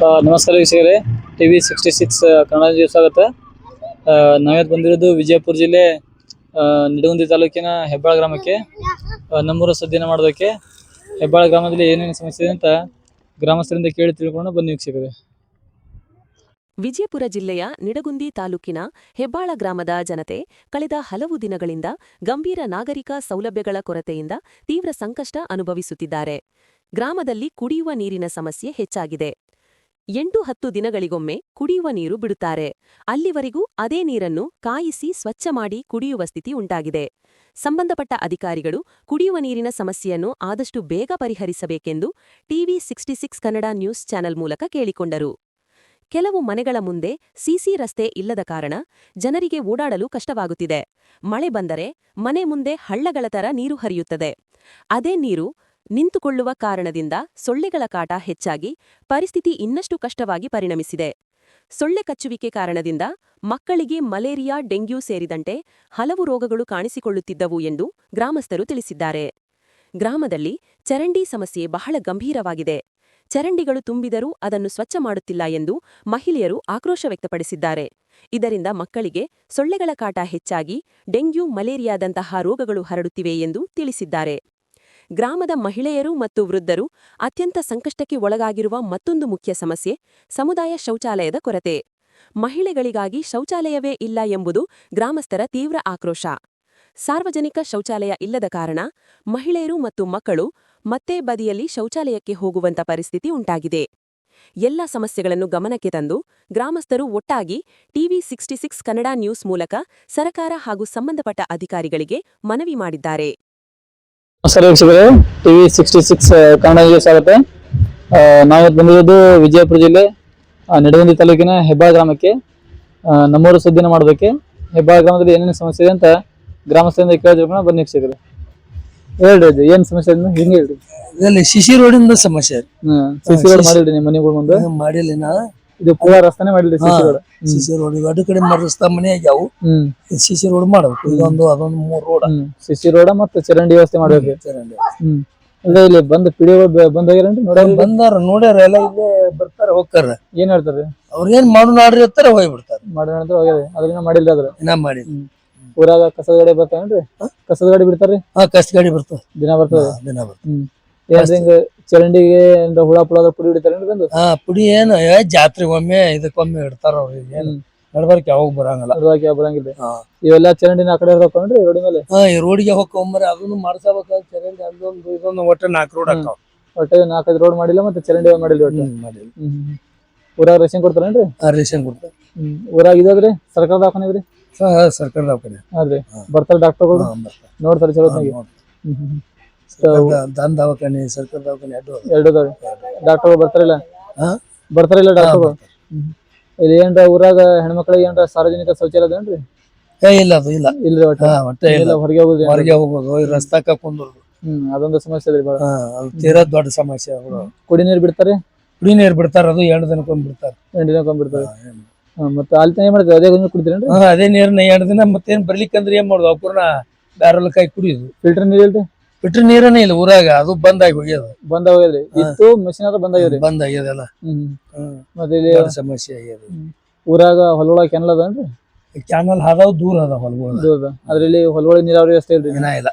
ನಮಸ್ಕಾರ ವೀಕ್ಷಕರೇ. T V sixty six Kannada news ಸ್ವಾಗತ. ನಾವಿವತ್ತು ಬಂದಿರೋದು ವಿಜಯಪುರ ಜಿಲ್ಲೆ ನಿಡಗುಂದಿ ತಾಲೂಕಿನ ಹೆಬ್ಬಾಳ ಗ್ರಾಮಕ್ಕೆ. ನಮ್ಮೂರ ಸದ್ಯನ ಮಾಡೋದಕ್ಕೆ ಹೆಬ್ಬಾಳ ಗ್ರಾಮದಲ್ಲಿ ಏನೇನು ಸಮಸ್ಯೆ ಇದೆ ಅಂತ ಗ್ರಾಮಸ್ಥರಿಂದ ಕೇಳಿ ತಿಳ್ಕೊಂಡು ಬಂದು ವೀಕ್ಷಕರೇ. ವಿಜಯಪುರ ಜಿಲ್ಲೆಯ ನಿಡಗುಂದಿ ತಾಲೂಕಿನ ಹೆಬ್ಬಾಳ ಗ್ರಾಮದ ಜನತೆ ಕಳೆದ ಹಲವು ದಿನಗಳಿಂದ ಗಂಭೀರ ನಾಗರಿಕ ಸೌಲಭ್ಯಗಳ ಕೊರತೆಯಿಂದ ತೀವ್ರ ಸಂಕಷ್ಟ ಅನುಭವಿಸುತ್ತಿದ್ದಾರೆ. ಗ್ರಾಮದಲ್ಲಿ ಕುಡಿಯುವ ನೀರಿನ ಸಮಸ್ಯೆ ಹೆಚ್ಚಾಗಿದೆ. ಎಂಟು ಹತ್ತು ದಿನಗಳಿಗೊಮ್ಮೆ ಕುಡಿಯುವ ನೀರು ಬಿಡುತ್ತಾರೆ. ಅಲ್ಲಿವರೆಗೂ ಅದೇ ನೀರನ್ನು ಕಾಯಿಸಿ ಸ್ವಚ್ಛ ಮಾಡಿ ಕುಡಿಯುವ ಸ್ಥಿತಿ ಉಂಟಾಗಿದೆ. ಸಂಬಂಧಪಟ್ಟ ಅಧಿಕಾರಿಗಳು ಕುಡಿಯುವ ನೀರಿನ ಸಮಸ್ಯೆಯನ್ನು ಆದಷ್ಟು ಬೇಗ ಪರಿಹರಿಸಬೇಕೆಂದು TV sixty six Kannada news channel ಮೂಲಕ ಕೇಳಿಕೊಂಡರು. ಕೆಲವು ಮನೆಗಳ ಮುಂದೆ ಸಿಸಿ ರಸ್ತೆ ಇಲ್ಲದ ಕಾರಣ ಜನರಿಗೆ ಓಡಾಡಲು ಕಷ್ಟವಾಗುತ್ತಿದೆ. ಮಳೆ ಬಂದರೆ ಮನೆ ಮುಂದೆ ಹಳ್ಳಗಳ ತರ ನೀರು ಹರಿಯುತ್ತದೆ. ಅದೇ ನೀರು ನಿಂತುಕೊಳ್ಳುವ ಕಾರಣದಿಂದ ಸೊಳ್ಳೆಗಳ ಕಾಟ ಹೆಚ್ಚಾಗಿ ಪರಿಸ್ಥಿತಿ ಇನ್ನಷ್ಟು ಕಷ್ಟವಾಗಿ ಪರಿಣಮಿಸಿದೆ. ಸೊಳ್ಳೆ ಕಚ್ಚುವಿಕೆ ಕಾರಣದಿಂದ ಮಕ್ಕಳಿಗೆ ಮಲೇರಿಯಾ, ಡೆಂಗ್ಯೂ ಸೇರಿದಂತೆ ಹಲವು ರೋಗಗಳು ಕಾಣಿಸಿಕೊಳ್ಳುತ್ತಿದ್ದವು ಎಂದು ಗ್ರಾಮಸ್ಥರು ತಿಳಿಸಿದ್ದಾರೆ. ಗ್ರಾಮದಲ್ಲಿ ಚರಂಡಿ ಸಮಸ್ಯೆ ಬಹಳ ಗಂಭೀರವಾಗಿದೆ. ಚರಂಡಿಗಳು ತುಂಬಿದರೂ ಅದನ್ನು ಸ್ವಚ್ಛ ಮಾಡುತ್ತಿಲ್ಲ ಎಂದು ಮಹಿಳೆಯರು ಆಕ್ರೋಶ ವ್ಯಕ್ತಪಡಿಸಿದ್ದಾರೆ. ಇದರಿಂದ ಮಕ್ಕಳಿಗೆ ಸೊಳ್ಳೆಗಳ ಕಾಟ ಹೆಚ್ಚಾಗಿ ಡೆಂಗ್ಯೂ, ಮಲೇರಿಯಾದಂತಹ ರೋಗಗಳು ಹರಡುತ್ತಿವೆ ಎಂದು ತಿಳಿಸಿದ್ದಾರೆ. ಗ್ರಾಮದ ಮಹಿಳೆಯರು ಮತ್ತು ವೃದ್ಧರು ಅತ್ಯಂತ ಸಂಕಷ್ಟಕ್ಕೆ ಒಳಗಾಗಿರುವ ಮತ್ತೊಂದು ಮುಖ್ಯ ಸಮಸ್ಯೆ, ಸಮುದಾಯ ಶೌಚಾಲಯದ ಕೊರತೆ. ಮಹಿಳೆಗಳಿಗಾಗಿ ಶೌಚಾಲಯವೇ ಇಲ್ಲ ಎಂಬುದು ಗ್ರಾಮಸ್ಥರ ತೀವ್ರ ಆಕ್ರೋಶ. ಸಾರ್ವಜನಿಕ ಶೌಚಾಲಯ ಇಲ್ಲದ ಕಾರಣ ಮಹಿಳೆಯರು ಮತ್ತು ಮಕ್ಕಳು ಮತ್ತೆ ಬದಿಯಲ್ಲಿ ಶೌಚಾಲಯಕ್ಕೆ ಹೋಗುವಂತ ಪರಿಸ್ಥಿತಿ ಉಂಟಾಗಿದೆ. ಎಲ್ಲ ಸಮಸ್ಯೆಗಳನ್ನು ಗಮನಕ್ಕೆ ತಂದು ಗ್ರಾಮಸ್ಥರು ಒಟ್ಟಾಗಿ TV sixty six Kannada news ಮೂಲಕ ಸರಕಾರ ಹಾಗೂ ಸಂಬಂಧಪಟ್ಟ ಅಧಿಕಾರಿಗಳಿಗೆ ಮನವಿ ಮಾಡಿದ್ದಾರೆ. ನಮಸ್ಕಾರ ವೀಕ್ಷಕರೇ T V sixty six Kannada ಸ್ವಾಗತ ನಾವು ಬಂದಿರೋದು ವಿಜಯಪುರ ಜಿಲ್ಲೆ ನಿಡಗುಂದಿ ತಾಲೂಕಿನ ಹೆಬ್ಬಾಳ ಗ್ರಾಮಕ್ಕೆ. ನಮ್ಮೂರು ಸುದ್ದಿನ ಮಾಡೋದಕ್ಕೆ. ಹೆಬ್ಬಾಳ ಗ್ರಾಮದಲ್ಲಿ ಏನೇನು ಸಮಸ್ಯೆ ಇದೆ ಅಂತ ಗ್ರಾಮಸ್ಥರಿಂದ ಕೇಳಿದ್ರು ಬನ್ನಿ ವೀಕ್ಷಕರೇ. ಹೇಳ್ರಿ ಏನ್ ಸಮಸ್ಯೆ ಹಿಂಗೆ ಹೇಳ್ರಿ? ಇದರಲ್ಲಿ ಶಿಶಿ ರೋಡಿಂದ ಸಮಸ್ಯೆ. ಸಿಸಿ ರೋಡ್ ಮಾಡಿಲ್ರಿ ನಿಮ್ಮ ಮನೆಗಳ ಮುಂದೆ ಮಾಡಿಲ್ಲ ನಾ ಇದು ಪೂರಾ ರಸ್ತಾನೆ ಮಾಡಿಲ್ಲ ಸಿಸಿ ರೋಡ್. CC road. ಅಡು ಕಡೆ ರಸ್ತೆ ಮನೆ ಆಗ್ಯಾವು. ಸಿಸಿ ರೋಡ್ ಮಾಡಬೇಕು. ಇದೊಂದು ಅದೊಂದು ಮೂರ್ ರೋಡ್. ಸಿಸಿ ರೋಡ್ ಮತ್ತೆ ಚರಂಡಿ ವ್ಯವಸ್ಥೆ ಮಾಡ್ಬೇಕು. ಹ್ಮ್ ಅಂದ್ರೆ ಇಲ್ಲಿ ಬಂದು ಪಿಡಿಒ ಬಂದ್ ಹೋಗ್ಯಾರೇನ್ರಿ ಬಂದಾರ ನೋಡ್ಯಾರ ಎಲ್ಲ ಇಲ್ಲೇ ಬರ್ತಾರ ಹೋಗ್ತಾರ. ಏನ್ ಹೇಳ್ತಾರೆ? ಅವ್ರ ಏನ್ ಮಾಡು ನಾಡ್ರಿ ಇರ್ತಾರ ಹೋಗಿ ಬಿಡ್ತಾರ ಹೋಗ್ಯಾರ. ಅದ್ರಿಂದ ಮಾಡಿಲ್ಲ ಅದ್ರ ಇನ್ನ ಮಾಡಿ ಊರಾಗ ಕಸದ ಗಾಡಿ ಬರ್ತಾವೇನ್ರಿ ಕಸದ ಗಾಡಿ ಬಿಡ್ತಾರ್ರಿ? ಹಾ ಕಸದ ಗಾಡಿ ಬರ್ತಾವ ದಿನ ಬರ್ತದ. ದಿನ ಬರ್ತದ. ಹ್ಮ್. ಚರಂಡಿಗೆ ಏನ್ರ ಹುಳ ಪುಳ ಪುಡಿ ಹಿಡಿತಾರೇನ್ರಿ ಬಂದು? ಹಾ ಪುಡಿ ಏನು ಏ ಜಾತ್ರೆಗೆ ಒಮ್ಮೆ ಇದಕ್ಕೊಮ್ಮೆ ಇಡ್ತಾರ ಅವ್ರಿಗೆ ಏನು. ನಡ್ಬರ್ಕ್ ಯಾವಾಗ ಬರಂಗಿಲ್ಲ. ಅದ್ರಾಗ ಯಾವ ಬರಂಗಿಲ್ಲ ಹಾ. ಇವೆಲ್ಲ ಚರಂಡಿನ ಆ ಕಡೆ ಇರ್ಬೇಕನ್ರಿ ರೋಡಿ ಮೇಲೆ? ಹಾ ಈ ರೋಡ್ಗೆ ಹೋಗ್ಕೊಂಬರಿ ಅದನ್ನು ಮಾಡ್ಸಬೇಕು ಚರಂಡಿ ಅದೊಂದು ಇದೊಂದು ಒಟ್ಟು ನಾಲ್ಕು ರೋಡ್ ಹಾಕಾವ ಒಟ್ಟೆ ನಾಲ್ಕೈದು ರೋಡ್ ಮಾಡಿಲ್ಲ ಮತ್ತೆ ಚರಂಡಿ ಒಂದ್ ಮಾಡಿಲ್ಲ ಒಟ್ಟು? ಹ್ಮ್ ಮಾಡಿಲ್ಲ. ಊರಾಗ ರೇಷನ್ ಕೊಡ್ತಾರೇನ್ರಿ? ರೇಷನ್ ಕೊಡ್ತಾರೆ. ಹ್ಮ್ ಊರಾಗ ಇದಾದ್ರಿ? ಸರ್ಕಾರದ ದವಾಖಾನೆ ಇದ್ರಿ ಸರ್ಕಾರದ ಸರ್ಕಾರ ದವಾಖಾನೆ ಅದ್ರಿ ಹಾ. ಬರ್ತಾರ ಡಾಕ್ಟರ್ಗಳು? ಬರ್ತಾರೆ. ನೋಡ್ತಾರೆ. ಹ್ಮ್ ಹ್ಮ್ ಹ್ಮ್. ದಾನ್ ದವಾಖಾನೆ ಸರ್ಕಾರ ದವಾಖಾನೆ ಎರಡು. ಎರಡು ಡಾಕ್ಟರ್ಗಳು ಬರ್ತಾರಿಲ್ಲ? ಹಾ? ಬರ್ತಾರಿಲ್ಲ ಡಾಕ್ಟರ್. ಇಲ್ಲಿ ಏನ್ರ ಊರಾಗ ಹೆಣ್ಮಕ್ಳಿಗೆ ಏನ್ರ ಸಾರ್ವಜನಿಕ ಶೌಚಾಲಯ ಅದೇನ್ರಿ ಏ ಇಲ್ಲ ಅದು ಇಲ್ಲ. ಇಲ್ರಿ ಒಟ್ಟ? ಒಟ್ಟೆ ಇಲ್ಲ ಎಲ್ಲ ಹೊರಗೆ ಹೋಗುದು ಹೊರಗೆ ಹೋಗೋದು ರಸ್ತಾ ರಸ್ತಾಕ ಕುಂದ್ರದು ಹ್ಮ್ ಅದೊಂದು ಸಮಸ್ಯೆ ಅದ್ರಿ ಅದು ತೀರಾ ದೊಡ್ಡ ಸಮಸ್ಯೆ ಅವರು ಕುಡಿ ನೀರ್ ಬಿಡ್ತಾರೆ? ಕುಡಿ ನೀರು ಬಿಡ್ತಾರ ಅದು ಎರಡು ದಿನಕ್ಕೊಮ್ಮೆ ಬಿಡ್ತಾರ. ಎರಡು ದಿನ ಬಿಡ್ತಾರೆ. ಮತ್ತೆ ಅಲ್ಲಿ ಏನ್ ಮಾಡ್ತೀವಿ ಅದೇ ನೀರು ಕುಡಿತೀರೇನ್ರಿ ಹಾ ಅದೇ ನೀರ್ನ ಎರಡು ದಿನ ಮತ್ತೇನ್ ಬರ್ಲಿಕ್ಕಂದ್ರೆ ಏನ್ ಮಾಡೋದು? ಅವ್ರನ್ನ ಬ್ಯಾರಲ್ ಕಾಯಿ ಕುಡಿಯೋದು. ಫಿಲ್ಟರ್ ನೀರ್ ಇಲ್ರಿ? ಬಿಟ್ರೆ ನೀರನೇ ಇಲ್ಲ ಊರಾಗ ಅದು ಬಂದಾಗಿ ಹೋಗ್ಯದ. ಬಂದ್ ಹೋಗ್ಯದ್ರಿ ಇತ್ತು ಮಿಷಿನ್ ಬಂದ್ ಆಗ್ಯದ್ರಿ ಬಂದ್ ಆಗ್ಯದಲ್ಲ ಹ್ಮ್. ಹ್ಮ್. ಮತ್ತೆ ಇಲ್ಲಿ ದೊಡ್ಡ ಸಮಸ್ಯೆ ಆಗ್ಯದ. ಊರಾಗ ಹೊಲೊಳ ಕೆನಲ್ ಅದೇನ್ರಿ ಕ್ಯಾನಲ್ ಹಾದಾವ್ ದೂರ ಅದ ಹೊಲಗಳು. ಅದ್ರಲ್ಲಿ ಹೊಲೊಳಗ ನೀರಾವರಿ ವ್ಯವಸ್ಥೆ ಇಲ್ರಿ? ಏನ ಇಲ್ಲ.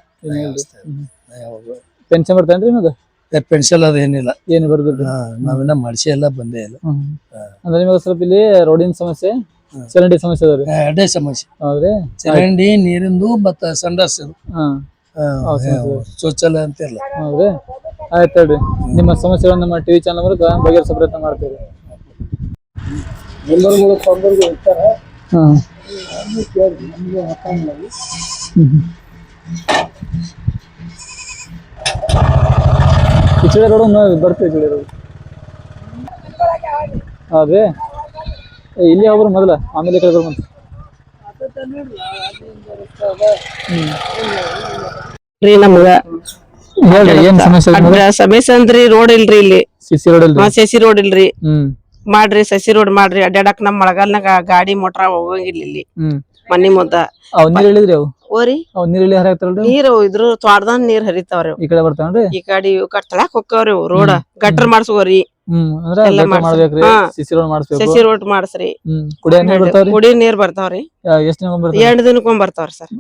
ಪೆನ್ಷನ್ ಬರ್ತೇನ್ರಿ ನಿಮಗೆ ಪೆನ್ಷನ್ ಅದ ಏನಿಲ್ಲ. ಏನು ಬರುದಿಲ್ರಿ ಹಾ ನಾವಿನ್ನ ಮಾಡಿಸಿ ಎಲ್ಲ ಬಂದೇ ಇಲ್ಲ. ಅಂದ್ರೆ ನಿಮಗೆ ಸ್ವಲ್ಪ ಇಲ್ಲಿ ರೋಡಿನ ಸಮಸ್ಯೆ ಚರಂಡಿ ಸಮಸ್ಯೆ ಅದಾವ್ರಿ? ಎರಡೇ ಸಮಸ್ಯೆ. ಹೌದ್ರಿ? ಚರಂಡಿ ನೀರಿಂದು ಮತ್ತ ಸಂಡಾಸ್ ಹಾ. ಅಂತ ಶೌಚಾಲಯ ಅಂತ ಹೌದ್ರಿ ಆಯ್ತು ಹೇಳ್ರಿ. ನಿಮ್ಮ ಸಮಸ್ಯೆಗಳನ್ನ ನಮ್ಮ ಟಿವಿ ಚಾನಲ್ ಮೂಲಕ ಬಗೆಹರಿಸೋ ಪ್ರಯತ್ನ ಮಾಡ್ತೀವಿ ಎಲ್ಲರಿಗೂ ತೊಂದರೆಗೆ ಇರ್ತಾರೆ ಹ್ಮ್ ಕಿಚಡಿ ರೋಡ್ ಬರ್ತೀವಿ ಕಿಚಡಿ ರೋಡ್ ಅದೇ. ಇಲ್ಲಿ ಒಬ್ರು ಮೊದಲ? ಆಮೇಲೆ ಕೇಳಿದ್ರು ಕಡೆ ಬರ್ಬಂತ ರೀ ನಮ್ಗ ಏನ್ ಸಮಸ್ಯೆ ಅದ್ರ ಸಮಸ್ಯೆ ಅಂದ್ರಿ ರೋಡ್ ಇಲ್ರಿ ಇಲ್ಲಿ. ಸಿಸಿ ರೋಡ್ ಸಸಿ ರೋಡ್ ಇಲ್ರಿ. ಹ್ಮ್. ಮಾಡ್ರಿ ಸಸಿ ರೋಡ್ ಮಾಡ್ರಿ. ಅಡ್ಡಾಡಕ್ ನಮ್ ಮಳಗಾಲ್ನಾಗ ಗಾಡಿ ಮೋಟ್ರ ಹೋಗಂಗಿಲ್ಲ ಇಲ್ಲಿ. ಮನಿ ಮುದ್ದ ಅವ್ ನೀರ್ ಹೇಳಿದ್ರಿ ಅವು? ಓರಿ ಅವ್ ನೀರ್ ಇಲ್ಲಿ ಹರಿಯಾಗ್ತಾರಲ್ರಿ ನೀರು ಇದ್ರ ತ್ವಾಡ್ದಾನ್ ನೀರ್ ಹರಿತಾವ್ರಿ. ಈ ಕಡೆ ಈ ಹೋಗ್ತಾವ್ರಿ ರೋಡ್ ಗಟ್ರ ಮಾಡ್ಸೋರಿ ಸಿಸಿ ರೋಡ್ ಮಾಡ್ಸ್ರಿ. ಕುಡಿಯೋ ನೀರ್ ಬರ್ತಾವ್ರಿ? ಕುಡಿ ನೀರ್ ಬರ್ತಾವ್ರಿ. ಎಂಟ್ ದಿನಕ್ಕೊಮ್ಮೆ ಬರ್ತಾವ್ರಿ ಸರ್.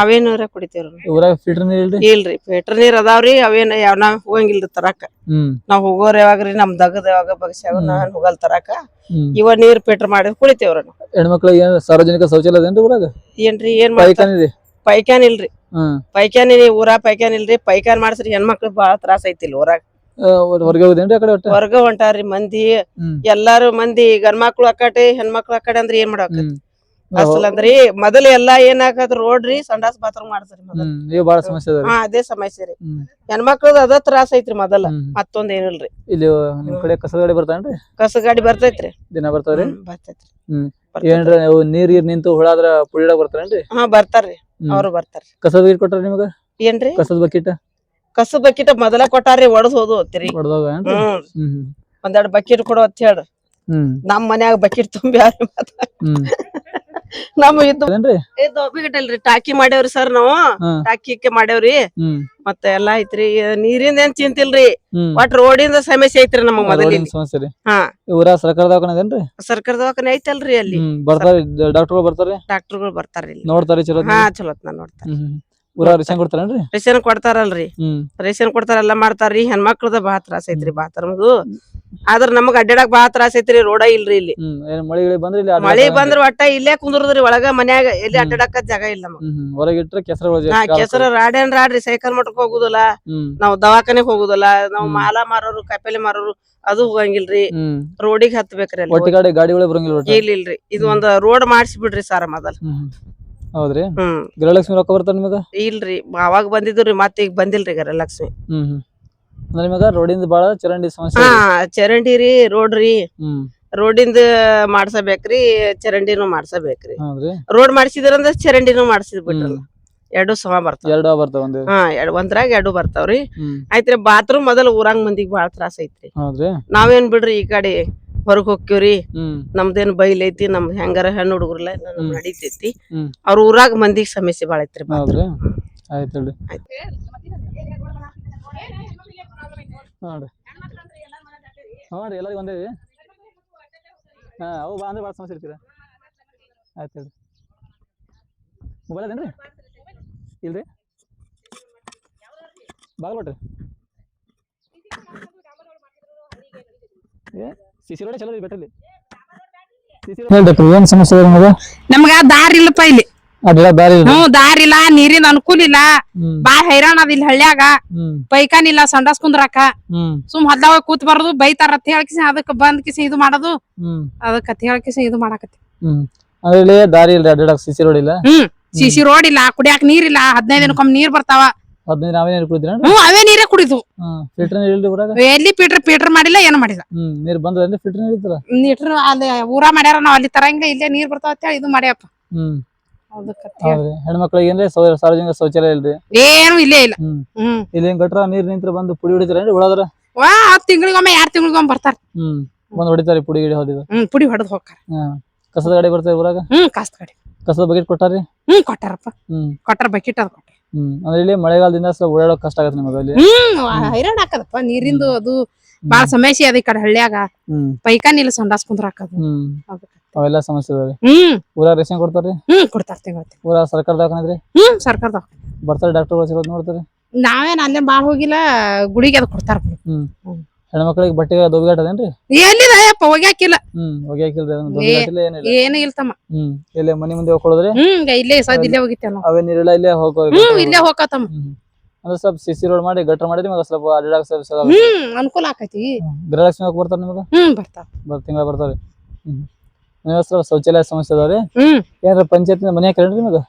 ಅವೇ ನೀರ್ ಕುಡಿತೇವ್ರಿ. ಫಿಲ್ಟರ್ ನೀರ್ ಇಲ್ರಿ? ಇಲ್ರಿ ಫಿಲ್ಟರ್ ನೀರ್ ಅದಾವ್ರಿ ಅವೇನ ಯಾವ ನಾವ್ ಹೋಗಂಗಿಲ್ರಿ ತರಾಕ. ನಾವ್ ಹೋಗೋರ್ ಯಾವಾಗ್ರಿ ನಮ್ ದಗದ ಯಾವಾಗ ಬಗ್ಸ್ಯಾವ. ನಾನ್ ಹೋಗಲ್ ತರಾಕ. ಇವ ನೀರ್ ಫಿಲ್ಟರ್ ಮಾಡಿ ಕುಡಿತೇವ್ರಿ ನಾವ್. ಹೆಣ್ಮಕ್ಳಿಗೆ ಏನ್ ಸಾರ್ವಜನಿಕ ಶೌಚಾಲಯ ಅದೇನ್ರಿ ಊರಾಗ? ಏನ್ರಿ ಏನ್ ಮಾಡ್ತಾರ? ಪೈಖಾನೆ ಇಲ್ರಿ. ಪೈಖಾನಿ ಊರ ಪೈಖಾನ್ ಇಲ್ರಿ. ಪೈಖಾನ್ ಮಾಡ್ಸ್ರಿ ಹೆಣ್ಮಕ್ಳು ಬಾಳ ತ್ರಾಸ ಐತಿ ಇಲ್ಲಿ ಊರಾಗ. ಹೊರಗೆ ಹೋಗುದೇನ್ರಿ ಆ ಕಡೆ ಒಟ್ಟ? ಹೊರ್ಗ ಹೊಂಟಾರ್ರಿ ಮಂದಿ. ಹ್ಮ್. ಎಲ್ಲಾರು ಮಂದಿ ಗಂಡ್ಮಕ್ಳು ಅಕ್ಕಡೆ ಹೆಣ್ಮಕ್ಳು ಅಕ್ಕಡೆ ಅಂದ್ರ ಏನ್ ಮಾಡಾಕ ಹ್ಮ್. ಅಸಲ್ ಅಂದ್ರಿ ಮೊದಲ ಎಲ್ಲಾ ರೋಡ್ ರೀ ಸಂಡಾಸ್ ಬಾತ್ರೂಮ್ ಮಾಡ್ತಾರಿ ಮೊದಲ. ಹ್ಮ್. ಇವ್ ಬಾಳ ಸಮಸ್ಯೆ ಅದ ಹಾ ಅದೇ ಸಮಸ್ಯೆ ರೀ. ಹ್ಮ್. ಹೆಣ್ಮಕ್ಳದ ಅದ ತ್ರಾಸ ಐತ್ರಿ ಮೊದಲ. ಹ್ಮ್. ಮತ್ತೊಂದ್ ಏನಿಲ್ರಿ ಇಲ್ಲಿ ನಿಮ್ ಕಡೆ ಕಸದ ಗಾಡಿ ಬರ್ತಾನ್ರಿ ಕಸ ಗಾಡಿ ಬರ್ತೈತ್ರಿ. ದಿನ ಬರ್ತಾವ್ರಿ? ಹ್ಮ್, ಬರ್ತೈತ್ರಿ. ಹ್ಮ್. ಬರ್ತೈತ್ರಿ. ಏನ್ರ ಅವು ನೀರ್ ಗೀರ್ ನಿಂತು ಹುಳಾದ್ರ ಬರ್ತಾರೇನ್ರಿ ಹಾ ಬರ್ತಾರ್ರಿ. ಹ್ಮ್. ಅವ್ರು ಬರ್ತಾರ್ರಿ. ಕಸದ ಗೀರ್ ಕೊಟ್ರ ನಿಮಗ? ಏನ್ರಿ? ಕಸದ ಬಕೆಟ್? ಕಸ ಬಕೆಟ್ ಮೊದಲ ಕೊಟ್ಟಾರ್ರಿ ಒಡದ್ ಹೋದು ಹೋತ್ರಿ ಒಂದೆರಡ್ ಬಕೆಟ್ ಕೊಡು ಅಂತ ಹೇಳ. ಹ್ಮ್. ನಮ್ ಮನ್ಯಾಗ ಬಕೆಟ್ ತುಂಬಿ ಯಾರು ಇದ್ದು ಅಲ್ರಿ ಟಾಕಿ ಮಾಡೇವ್ರಿ ಸರ್ ನಾವು. ಟಾಕಿ ಟಾಕಿಕ್ಕೆ ಮಾಡೇವ್ರಿ ಹ್ಮ್. ಮತ್ತೆ ಎಲ್ಲಾ ಐತ್ರಿ. ನೀರಿಂದ ಏನ್ ಚಿಂತಿಲ್ರಿ ಒಟ್ ರೋಡಿಂದ ಸಮಸ್ಯೆ ಐತ್ರಿ ನಮಗ್ ಮೊದಲಿನ ಸಮಸ್ಯೆ ರೀ. ಹಾ. ಈ ಊರಾಗ ಸರ್ಕಾರ ದವಾಖಾನೆ ಅದೇನ್ರಿ? ಸರ್ಕಾರ ದವಾಖಾನೆ ಐತಲ್ರಿ ಅಲ್ಲಿ. ಬರ್ತಾರ ಡಾಕ್ಟರ್ಗಳು ಡಾಕ್ಟರ್ ಬರ್ತಾರಿ ಡಾಕ್ಟರ್ಗಳು ಬರ್ತಾರ್ರಿ ಇಲ್ಲಿ. ನೋಡ್ತಾರಿ ಚಲೋ ನೋಡ್ತಾರ ಊರಾಗ ರೇಷನ್ ಕೊಡ್ತಾರೇನ್ರಿ? ರೇಷನ್ ಕೊಡ್ತಾರಲ್ರಿ. ಹ್ಮ್. ರೇಷನ್ ಕೊಡ್ತಾರ ಎಲ್ಲಾ ಮಾಡ್ತಾರ್ರಿ. ಹೆಣ್ಮಕ್ಳದ ಬಾಳ ತ್ರಾಸ ಐತ್ರಿ ಬಾತ್ರೂಮ್ದು ಆದ್ರ ನಮಗ ಅಡ್ಡಾಡಕ್ ಬಾಳ ತ್ರಾಸ ಐತ್ರಿ ರೋಡ ಇಲ್ರಿ ಇಲ್ಲಿ. ಹ್ಮ್. ಏನ್ ಮಳಿ ಗಿಳಿ ಬಂದ್ರೆ ಇಲ್ಲಿ ಮಳಿ ಬಂದ್ರ ಒಟ್ಟ ಇಲ್ಲೇ ಕುಂದ್ರದ್ರಿ ಒಳಗ ಮನ್ಯಾಗ ಎಲ್ಲಿ. ಅಡ್ಡಾಡಕ ಜಾಗ ಇಲ್ಲ ನಮಗ್. ಕೆಸರು ರಾಡೇನ್ ರಾಡ್ರಿ ಸೈಕಲ್ ಮಟ್ಟಕ್ ಹೋಗುದಿಲ್ಲ. ಹ್ಮ್. ನಾವ್ ದವಾಖಾನೆಗ್ ಹೋಗುದಿಲ್ಲ. ನಾವ್ ಮಾಲ ಮಾರೋರು ಕಾಯಿಪಲ್ಲೆ ಮಾರೋರು ಅದು ಹೋಗಂಗಿಲ್ರಿ. ಹ್ಮ್. ರೋಡಿಗೆ ಹತ್ಬೇಕ್ರಿ ಅಲ್ಲಿ. ಒಟ್ಟಿ ಗಾಡಿ ಗಾಡಿಗಳೇ ಬರಂಗಿಲ್ಲ ಒಟ್ಟ? ಇಲ್ಲ ಇಲ್ರಿ. ಇದು ಒಂದ್ ರೋಡ್ ಮಾಡ್ಸಿ ಬಿಡ್ರಿ ಸಾರ ಮೊದಲ್. ಹ್ಮ್. ಹೌದ್ರಿ? ಹ್ಮ್. ಗೃಹಲಕ್ಷ್ಮಿ ರೊಕ್ಕ ಬರ್ತಾರ ನಿಮಗ? ಇಲ್ರಿ ಅವಾಗ ಬಂದಿದ್ರಿ ಮತ್ತ ಈಗ ಬಂದಿಲ್ರಿ ಗರಲಕ್ಷ್ಮಿ ಹ್ಮ್ ಹ್ಮ್. ಅಂದ್ರೆ ನಿಮಗ ರೋಡಿಂದ ಬಾಳ ಚರಂಡಿ ಸಮಸ್ಯೆ ಹಾ ಇದೆ. ಚರಂಡಿ ರೀ ರೋಡ್ ರೀ. ಹ್ಮ್. ರೋಡಿಂದ ಮಾಡ್ಸಬೇಕ್ರಿ ಚರಂಡಿನು ಮಾಡ್ಸಬೇಕ್ರಿ. ಹೌದ್ರಿ? ರೋಡ್ ಮಾಡ್ಸಿದ್ರಂದ್ರ ಚರಂಡಿನು ಮಾಡ್ಸಿದ್ ಬಿಟ್ರಲ್ಲ. ಹ್ಮ್. ಎರಡು ಸಮ ಬರ್ತಾವ. ಎರಡು ಬರ್ತಾವ ಒಂದು? ಹಾ ಎರಡ್ ಒಂದ್ರಾಗ ಎರಡು ಬರ್ತಾವ್ರಿ. ಹ್ಮ್. ಆಯ್ತ್ರಿ ಬಾತ್ರೂಮ್ ಮೊದಲ ಊರಂಗ ಮಂದಿಗ್ ಬಾಳ ತ್ರಾಸ ಐತ್ರಿ. ಹೌದ್ರಿ? ನಾವೇನ್ ಬಿಡ್ರಿ ಈ ಕಡೆ ಹೊರಗ್ ಹೋಗ್ತೀವ್ರಿ. ನಮ್ದೇನ್ ಬೈಲ್ ಐತಿ ನಮ್ ಹೆಂಗಾರ ಹೆಣ್ಣು ಹುಡುಗರ್ಲ. ನಡೀತೈತಿ. ಅವ್ರ ಊರಾಗ ಮಂದಿಗ್ ಸಮಸ್ಯೆ ಬಾಳ ಐತ್ರಿ ಹೌದ್ರಿ. ಆಯ್ತು ಎಲ್ಲರಿಗೂ ಒಂದೇ ಹಾಂ ಅವು ಬಾ ಅಂದ್ರೆ ಭಾಳ ಸಮಸ್ಯೆ ಇರ್ತೀರ. ಆಯ್ತು ಮೊಬೈಲ್ ಅದೇನು ರೀ ಇಲ್ರಿ? ಬಾಗಲೋಟ್ರಿ ಏ? ಸಿ ಸಿ ರೋಡೇ ಚಲೋ ರೀ ಬೆಟ್ರಲ್ಲಿ. ಸಿ ಸಿ ಹೇಳ್ಬೇಕು ಏನು ಸಮಸ್ಯೆ ಇದೆ ನಿಮಗೆ ನಮ್ಗ ದಾರಿ ಇಲ್ಲಪ್ಪ ಇಲ್ಲಿ. ಅಡ್ಡ ದಾರಿ ಇಲ್ಲ. ಹ್ಮ್ ದಾರಿ ಇಲ್ಲ ನೀರಿನ ಅನುಕೂಲ ಇಲ್ಲ. ಹ್ಮ್. ಬಾಳ್ ಹೈರಾಣ ಅದ ಇಲ್ಲಿ ಹಳ್ಳಿಯಾಗ. ಹ್ಮ್. ಪೈಕಾನ್ ಇಲ್ಲ ಸಂಡಾಸ್ ಕುಂದ್ರಾಕ. ಹ್ಮ್. ಸುಮ್ ಹೊಲ್ದಾಗ ಕೂತ್ ಬರದು ಬೈತಾರ ಅತ್ ಹೇಳ್ಕಿಸಿ ಅದಕ್ಕ ಬಂದ್ ಕಿಸಿ ಇದು ಮಾಡೋದು. ಹ್ಮ್. ಅತ್ ಹೇಳ್ಕಿಸಿ ಇದು ಮಾಡಾಕತ್ತಿ. ಹ್ಮ್. ಅಂದ್ರೆ ಇಲ್ಲಿ ದಾರಿ ಇಲ್ಲ ಅಡ್ಡಾಡಕ್ ಸಿಸಿ ರೋಡ್ ಇಲ್ಲ? ಹ್ಮ್. ಸಿಸಿ ರೋಡ್ ಇಲ್ಲ ಕುಡಿಯಾಕ ನೀರ್ ಇಲ್ಲ ಹದಿನೈದು ದಿನಕ್ಕೊಮ್ಮೆ ನೀರ್ ಬರ್ತಾವ. ಹದಿನೈದು ನಾವೇ ನೀರು ಕುಡಿದ್ರಿ ಹ್ಮ್ ಅವೇ ನೀರೇ ಕುಡಿದು. ಫಿಲ್ಟರ್ ನೀರು ಇಲ್ರಿ ಊರಾಗ? ಎಲ್ಲಿ ಪೀಟ್ರ್ ಪೀಟ್ರ್ ಮಾಡಿಲ್ಲ ಏನು ಮಾಡಿಲ್ಲ. ಹ್ಮ್ ನೀರ್ ಬಂದ್ರೆ ಫಿಲ್ಟರ್ ನೀರು ಇರ್ತಲ್ಲ ನೀಟ್ರ್ ಅಲ್ಲಿ ಊರ ಮಾಡ್ಯಾರ ನಾವ್ ಅಲ್ಲಿ ತರಂಗ ಇಲ್ಲೇ ನೀರ್ ಬರ್ತಾವ ಅಂತ ಹೇಳಿ ಇದು ಮಾಡ್ಯಪ್ಪ. ಹ್ಮ್. ಅದಕ್ಕ. ಹೌದ್ರಿ. ಹೆಣ್ಮಕ್ಳಿಗೆ ಏನ್ರಿ ಸೌ- ಸಾರ್ವಜನಿಕ ಶೌಚಾಲಯ ಇಲ್ರಿ? ಏನು ಇಲ್ಲೇ ಇಲ್ಲ. ಹ್ಮ್. ಹ್ಮ್. ಇಲ್ಲಿ ಗಟ್ರ ನೀರ್ ನಿಂತ್ರ ಬಂದು ಪುಡಿ ಹೊಡಿತಾರೇನ್ರಿ ಉಳಾದ್ರ? ವಾ ತಿಂಗಳಿಗೊಮ್ಮೆ ಎರಡ್ ತಿಂಗಳಿಗೊಮ್ಮೆ ಬರ್ತಾರ. ಹ್ಮ್. ಬಂದ್ ಹೊಡಿತಾರಿ ಪುಡಿ ಗಿಡಿ ಹೊಡಿದ ಹ್ಮ್ ಪುಡಿ ಹೊಡೆದ್ ಹೋಗ್ತಾರ. ಹ್ಮ್ ಕಸದ ಗಾಡಿ ಬರ್ತಾರೆ ಊರಾಗ? ಹ್ಮ್ ಕಾಸ್ತ ಕಸದ ಬಕೆಟ್ ಕೊಟ್ಟಾರಿ? ಹ್ಮ್ ಕೊಟ್ಟಾರಪ್ಪ. ಹ್ಮ್. ಕೊಟ್ಟಾರ ಬಕೆಟ್ ಅದ್ ಕೊಟ್ಟಾರ. ಹ್ಮ್. ಅಂದ್ರೆ ಇಲ್ಲಿ ಮಳೆಗಾಲದಿಂದ ಸ್ವಲ್ಪ ಓಡಾಡೋಕ್ ಕಷ್ಟ ಆಗತ್ತೆ ನಿಮಗೆ ಅಲ್ಲಿ? ಹ್ಮ್. ಹೈರಾಣ ಹಾಕದಪ್ಪ ನೀರಿಂದು ಅದು ಬಾಳ ಸಮಸ್ಯೆ ಅದ ಈ ಕಡೆ ಹಳ್ಳ್ಯಾಗ. ಹ್ಮ್. ಪೈಕಾನ್ ಇಲ್ಲ ಸಂಡಾಸ್ ಕುಂದ್ರಾಕದು ಹ್ಮ್. ಅದಕ್ಕ. ಅವೆಲ್ಲ ಸಮಸ್ಯೆ ಇದಾವೆ ಹ್ಮ್. ಊರಾಗ ರೇಷನ್ ಕೊಡ್ತಾರ್ರಿ? ಹ್ಮ್ ಕೊಡ್ತಾರ ತಿಂಗಳ ಊರಾಗ ಸರ್ಕಾರ ದವಾಖಾನೆ ಹ್ಮ್ ಸರ್ಕಾರದವ ಬರ್ತಾರೆ ಡಾಕ್ಟರ್ ಸಿಗೋದು ನೋಡ್ತಾರೆ ನಾವೇನ್ ಅಲ್ಲೇ ಬಾಳ ಹೋಗಿಲ್ಲ ಗುಡಿಗೆ ಅದು ಕೊಡ್ತಾರ ಹ್ಮ್. ಹ್ಮ್. ಹೆಣ್ಮಕ್ಳಿಗೆ ಬಟ್ಟೆ ದೊಬ್ಬಿಗಾಟ ಅದೇನ್ರಿ ಎಲ್ಲಿದ ಯಪ್ಪ ಹೋಗ್ಯಾಕಿಲ್ಲ ಹ್ಮ್ ಒಗ್ಯಾಕಿಲ್ರಿ ಅದನ್ನ ದೊಬ್ಬಿಗಾಟಿಲ್ಲ ಏನಿಲ್ಲ. ಏನು ಇಲ್ಲ ತಮ್ಮ ಹ್ಮ್ ಇಲ್ಲೇ ಮನಿ ಮುಂದೆ ಹೋಗ್ಕೊಳ್ಳೋದ್ರಿ? ಹ್ಮ್ ಇಲ್ಲೇ ಸದ್ ಇಲ್ಲೇ ಹೋಗಿತ್ತೇವ ನಾವು. ಅವೇ ನೀರೆಲ್ಲ ಇಲ್ಲೇ ಹೋಗೋ ಹ್ಮ್ ಇಲ್ಲೇ ಹೋಗತಮ್ಮ ಅಂದ್ರೆ ಸ್ವಲ್ಪ ಸಿಸಿ ರೋಡ್ ಮಾಡಿ ಗಟ್ರ ಮಾಡಿ ನಿಮಗೆ ಸ್ವಲ್ಪ ಅಡ್ಡಾಡಕ್ ಸ್ವಲ್ಪ ಸಲ ಹ್ಮ್ ಅನುಕೂಲ ಆಕೈತಿ. ಗೃಹಲಕ್ಷ್ಮಿ ಹೋಗಿ ಬರ್ತಾರೆ ನಿಮಗೆ? ಹ್ಮ್ ಬರ್ತಾವ ಬರ್ ತಿಂಗಳ ಬರ್ತಾರೆ ಹ್ಮ್ ಸ್ವಲ್ಪ ಶೌಚಾಲಯ ಸಮಸ್ಯೆ ಅದಾವ್ರಿ? ಹ್ಮ್. ಏನಾರ ಪಂಚಾಯತ್ ಮನೆ ಹಾಕಿರೇನ್ರಿ ನಿಮಗೆ?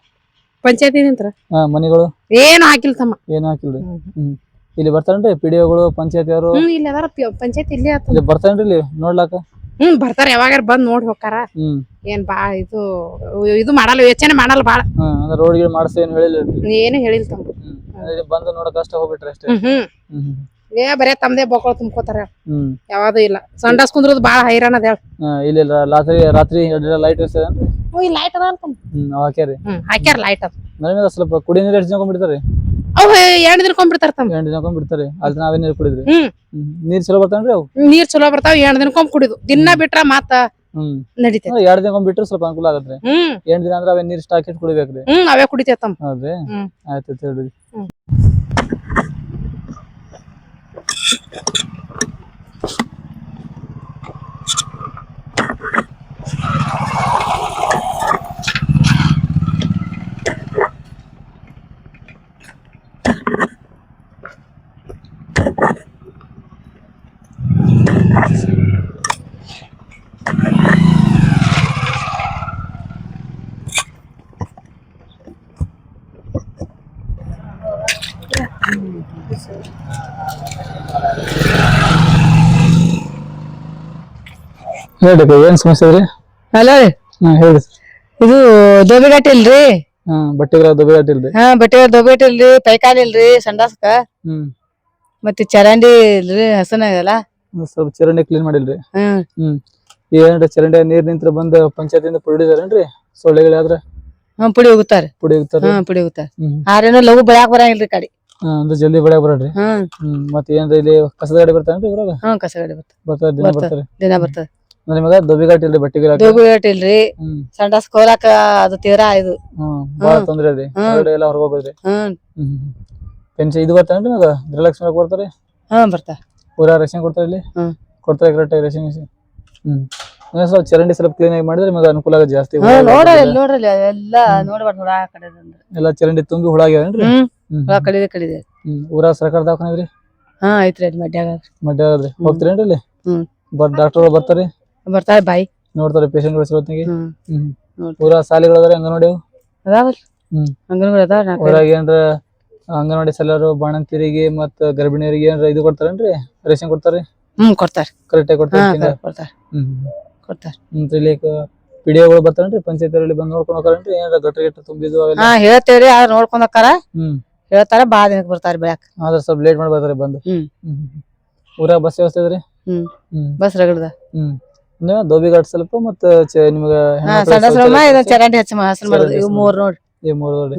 ಪಂಚಾಯತಿ ನಿಂತ್ರ ಹಾ ಮನಿಗಳು? ಏನು ಹಾಕಿಲ್ಲ ತಮ್ಮ ಏನು ಹಾಕಿಲ್ರಿ? ಹ್ಮ್. ಇಲ್ಲಿ ಬರ್ತಾರೇನ್ರಿ? ಪಿ ಡಿ ಒಗಳು ಪಂಚಾಯತಿ ಅವರು ಹ್ಮ್ ಇಲ್ಲಿ ಅದಾರ ಪಂಚಾಯತಿ ಇಲ್ಲೇ ಆತ ಇಲ್ಲಿ ಬರ್ತಾರೇನ್ರಿ ಇಲ್ಲಿ? ನೋಡ್ಲಾಕ? ಹ್ಮ್ ಬರ್ತಾರ ಯಾವಾಗಾರ ಬಂದ್ ನೋಡಿ ಹೋಗಾರ ಹ್ಮ್. ಏನ್ ಬಾ ಇದು ಇದು ಮಾಡಲ್ಲ ಯೋಚನೆ ಮಾಡಲ್ಲ ಬಾಳ. ಅಂದ್ರೆ ರೋಡ್ ಗೀಡ್ ಮಾಡಿಸಿ ಏನ್ ಹೇಳಿಲ್ಲ ಏನು ಹೇಳಿಲ್ಲ ತಮ್ಮ. ಹ್ಮ್ ಇಲ್ಲಿ ಬಂದು ನೋಡಕ್ ಅಷ್ಟೇ ಹೋಗ್ಬಿಟ್ರಿ ಅಷ್ಟೇ. ಹ್ಮ್ ಹ್ಮ್. ಏ ಬರೇ ತಮ್ದೇ ಬಕೊಳ ತುಂಬ್ಕೋತಾರ. ಹ್ಮ್. ಯಾವ್ದು ಇಲ್ಲ. ಸಂಡಾಸ್ ಕುಂದ್ರದ್ ಬಾಳ ಹೈರಾಣ ಅದ ಹೇಳಿ. ಇಲ್ಲಿ ರಾತ್ರಿ ರಾತ್ರಿ ಲೈಟ್ ಲೈಟ್ ಅದ ಹ್ಮ್ ಹಾಕ್ಯಾರಿ. ಹ್ಮ್ ಹಾಕ್ಯಾರ ಲೈಟ್ ಅದ. ನನಗೆ ಸ್ವಲ್ಪ ಕುಡಿ ನೀರು ಎಷ್ಟು ಜನ ಬಿಡ್ತಾರೆ ಅವ್ ಎರಡ್ ದಿನಕ್ಕೊಮ್ಮೆ ಬಿಡ್ತಾರ ತಮ್ಮ. ಎಂಟು ದಿನಕ್ಕೊಮ್ಮೆ ಬಿಡ್ತಾರೆ ಅದ್ ನಾವೇ ನೀರು ಕುಡಿದ್ರಿ ಹ್ಮ್. ನೀರ್ ಚಲೋ ಬರ್ತಾನ್ರಿ ಅವು? ನೀರ್ ಚಲೋ ಬರ್ತಾವ ಎರಡ್ ದಿನಕ್ಕೊಮ್ಮೆ ಕುಡಿದು. ದಿನ ಬಿಟ್ರ ಮಾತ ಹ್ಮ್. ನಡಿತೈತಿ. ಎರಡ್ ದಿನಕ್ಕೊಮ್ಮೆ ಬಿಟ್ರೆ ಸ್ವಲ್ಪ ಅನುಕೂಲ ಆಗತ್ರಿ ಹ್ಮ್. ಎಂಟ್ ದಿನ ಅಂದ್ರೆ ಅವೇ ನೀರ್ ಸ್ಟಾಕ್ ಇಟ್ಟು ಕುಡಿಬೇಕ್ರಿ ಹ್ಮ್ ಅವೇ ಕುಡಿತೇವ ತಮ್ಮ. ಹೌದ್ರಿ? ಹ್ಮ್. ಆಯ್ತು ಹೇಳ್ರಿ ಹ್ಮ್. ಹೇಳ್ರಿ ಏನ್ ಸಮಸ್ಯೆ ಅದ್ರಿ ಹಲೋ ಹಾ ಹೇಳ್ರಿ ಇದು ದೋಬಿಘಾಟ್ ಇಲ್ರಿ ಹಾ ಬಟ್ಟೆಗಳ ಇಲ್ರಿ? ಹಾ ಬಟ್ಟೆ ದೋಬಿಘಾಟ್ ಇಲ್ರಿ ಪೈಕಾಲ್ ಇಲ್ರಿ ಸಂಡಾಸ್ಕ. ಹ್ಮ್. ಮತ್ತೆ ಚರಂಡಿ ಇಲ್ರಿ ಹಸನ ಇದಲ್ಲ. ಒಂದ್ ಸ್ವಲ್ಪ ಚರಂಡಿ ಕ್ಲೀನ್ ಮಾಡಿಲ್ರಿ. ಹ್ಮ್ ಹ್ಮ್. ಏನ್ರಿ ಚರಂಡಿ ನೀರ್ ನಿಂತ್ರ ಬಂದ ಪಂಚಾಯತಿಂದ ಪುಡಿದಾರೇನ್ರಿ? ಸೊಳ್ಳೆಗಳಾದ್ರ? ಹ್ಮ್ ಪುಡಿ ಹೋಗುತ್ತಾರ ಪುಡಿ ಹೋಗುತ್ತಾರೆ ಹ್ಮ್ ಪುಡಿ ಹೋಗುತ್ತಾರ ಹ್ಮ್. ಆರೇನೋ ಲಘು ಬೆಳ್ಯಾಕ್ ಬರಂಗಿಲ್ರಿ ಕಡಿ. ಹಾ ಅಂದ್ರೆ ಜಲ್ದಿ ಬೆಳಗ್ ಬರಲ್ರಿ? ಹ್ಮ್ ಹ್ಮ್ ಮತ್ತೆ ಏನ್ರಿ ಇಲ್ಲಿ ಕಸದ ಗಾಡಿ ಬರ್ತಾನ್ರಿ ಊರಾಗ ಹ್ಮ್ ಕಸ ಗಾಡಿ ಬರ್ತಾರ ಬರ್ತಾರ ದಿನ ಬರ್ತಾರ. ಬರ್ತಾರೆ. ದಿನ ಬರ್ತದ ನಿಮಗ ದೊಬ್ಬಿಘಾಟ್ ಇಲ್ರಿ ಬಟ್ಟೆಗಳ ದೋಬಿಘಾಟ್ ಇಲ್ರಿ. ಹ್ಮ್. ಸಂಡಾಸ್ ಕೋಲಾಕ ಅದು ತೀರಾ ಇದು. ಹ್ಮ್ ಬಾಳ ತೊಂದ್ರೆ ರೀ ಹ್ಮ್. ಹೊರಗಡೆ ಎಲ್ಲ ಹೊರಗೆ ಹೋಗೋದ್ರಿ ಹ್ಮ್. ಹ್ಮ್ ಪೆನ್ಷನ್ ಇದು ಬರ್ತಾನ್ರಿ ನಿಮಗ? ಗೃಹಲಕ್ಷ್ಮಿ ಕೊಡ್ತಾರೆ? ಹ್ಮ್ ಬರ್ತಾ. ಊರ ರೇಷನ್ ಕೊಡ್ತಾರೆ ಇಲ್ಲಿ? ಹ್ಮ್. ಕೊಡ್ತಾರೆ ಕರೆಕ್ಟ್ ಆಗಿ ರೇಷನ್ ಗೀಷನ್? ಹ್ಮ್. ಇನ್ನೊಂದ್ ಸ್ವಲ್ಪ ಚರಂಡಿ ಸ್ವಲ್ಪ ಕ್ಲೀನ್ ಆಗಿ ಮಾಡಿದ್ರೆ ನಿಮಗೆ ಅನುಕೂಲ ಜಾಸ್ತಿ ಹುಳ ಹ್ಮ್ ನೋಡ್ರಿ. ಇಲ್ಲಿ ನೋಡ್ರಿ ಎಲ್ಲ ನೋಡ್ಬಾರ್ದು ನೋಡ ಆ ಕಡೆ ಎಲ್ಲ ಚರಂಡಿ ತುಂಬಿ ಹುಳ ಆಗ್ಯಾವೇನ್ರಿ ಹ್ಮ್. ಹ್ಮ್ ಹುಳ ಕಡಿದೆ ಕಡಿದೆ. ಹ್ಮ್ ಊರಾಗ ಸರ್ಕಾರ ದವಾಖಾನೆ ಇದ್ರಿ? ಹಾ ಐತ್ರಿ ಅಲ್ಲಿ ಮಡ್ಯಾಗ. ಮಡ್ಯ ಹೋಗ್ತೀರೇನ್ರಿ ಇಲ್ಲಿ ಹ್ಮ್. ಬರ್ ಡಾಕ್ಟರ್ ಬರ್ತಾರೆ ಬರ್ತಾರ ಬಾಯಿ ನೋಡ್ತಾರೆ ಪೇಷಂಟ್ಗಳು ಸಿಗೋತ್ತಿಗೆ ಪೂರ ಶಾಲೆಗಳು ಅದಾರ ಅಂಗನವಾಡಿ ಹ್ಮ್. ಅಂಗನವಾಡಿ ಅದಾವ ಹೊರಗೆ ಏನ್ರ ಅಂಗನವಾಡಿ ಸಲರು ಬಾಣಂತಿರಿಗೆ ಮತ್ತ ಗರ್ಭಿಣಿಯರಿಗೆ ಏನ್ರ ಇದು ಕೊಡ್ತಾರೇನ್ರಿ? ರೇಷನ್ ಕೊಡ್ತಾರೆ ಹ್ಮ್ ಕೊಡ್ತಾರ. ಕರೆಕ್ಟ್ ಆಗಿ ಕೊಡ್ತಾರೆ? ಕೊಡ್ತಾರ ಹ್ಮ್ ಕೊಡ್ತಾರ. ಹ್ಮ್ ಇಲ್ಲಿ ಪಿಡಿಒಗಳು ಬರ್ತಾರೇನ್ರಿ ಪಂಚಾಯತ್ ಬಂದ್ ನೋಡ್ಕೊಂಡು ಹೋಗ್ತಾರೇನ್ರಿ? ಏನಾರ ಗಟ್ರ ಗಿಟ್ರ ತುಂಬಿದ್ದು ಅವೆಲ್ಲ? ಹಾ ಹೇಳ್ತೇವ್ರಿ ನೋಡ್ಕೊಂಡ್ ಹೋಕ್ಕಾರ. ಹ್ಮ್. ಹೇಳ್ತಾರ ಬಾ ದಿನಕ್ ಬರ್ತಾರ ಬೆಳಕ್ ಆದ್ರ ಸ್ವಲ್ಪ ಲೇಟ್ ಮಾಡಿ ಬರ್ತಾರೆ ಬಂದು. ಹ್ಮ್. ಊರಾಗ ಬಸ್ ವ್ಯವಸ್ಥೆ ಇದ್ರಿ? ಹ್ಮ್. ಹ್ಮ್. ಬಸ್ ರಗಡ್ದ ಹ್ಮ್. ನೀವು ದೋಬಿಘಾಟ್ ಸ್ವಲ್ಪ ಮತ್ತ ನಿಮ್ಗ ಸಣ್ಣ ಚರಂಡಿ ಹಚ್ಚ ಹಸನ್ ಮಾಡುದು. ಇವ್ ಮೂರ್ ನೋಡ್ರಿ ಈ ಮೂರ್ ನೋಡಿ.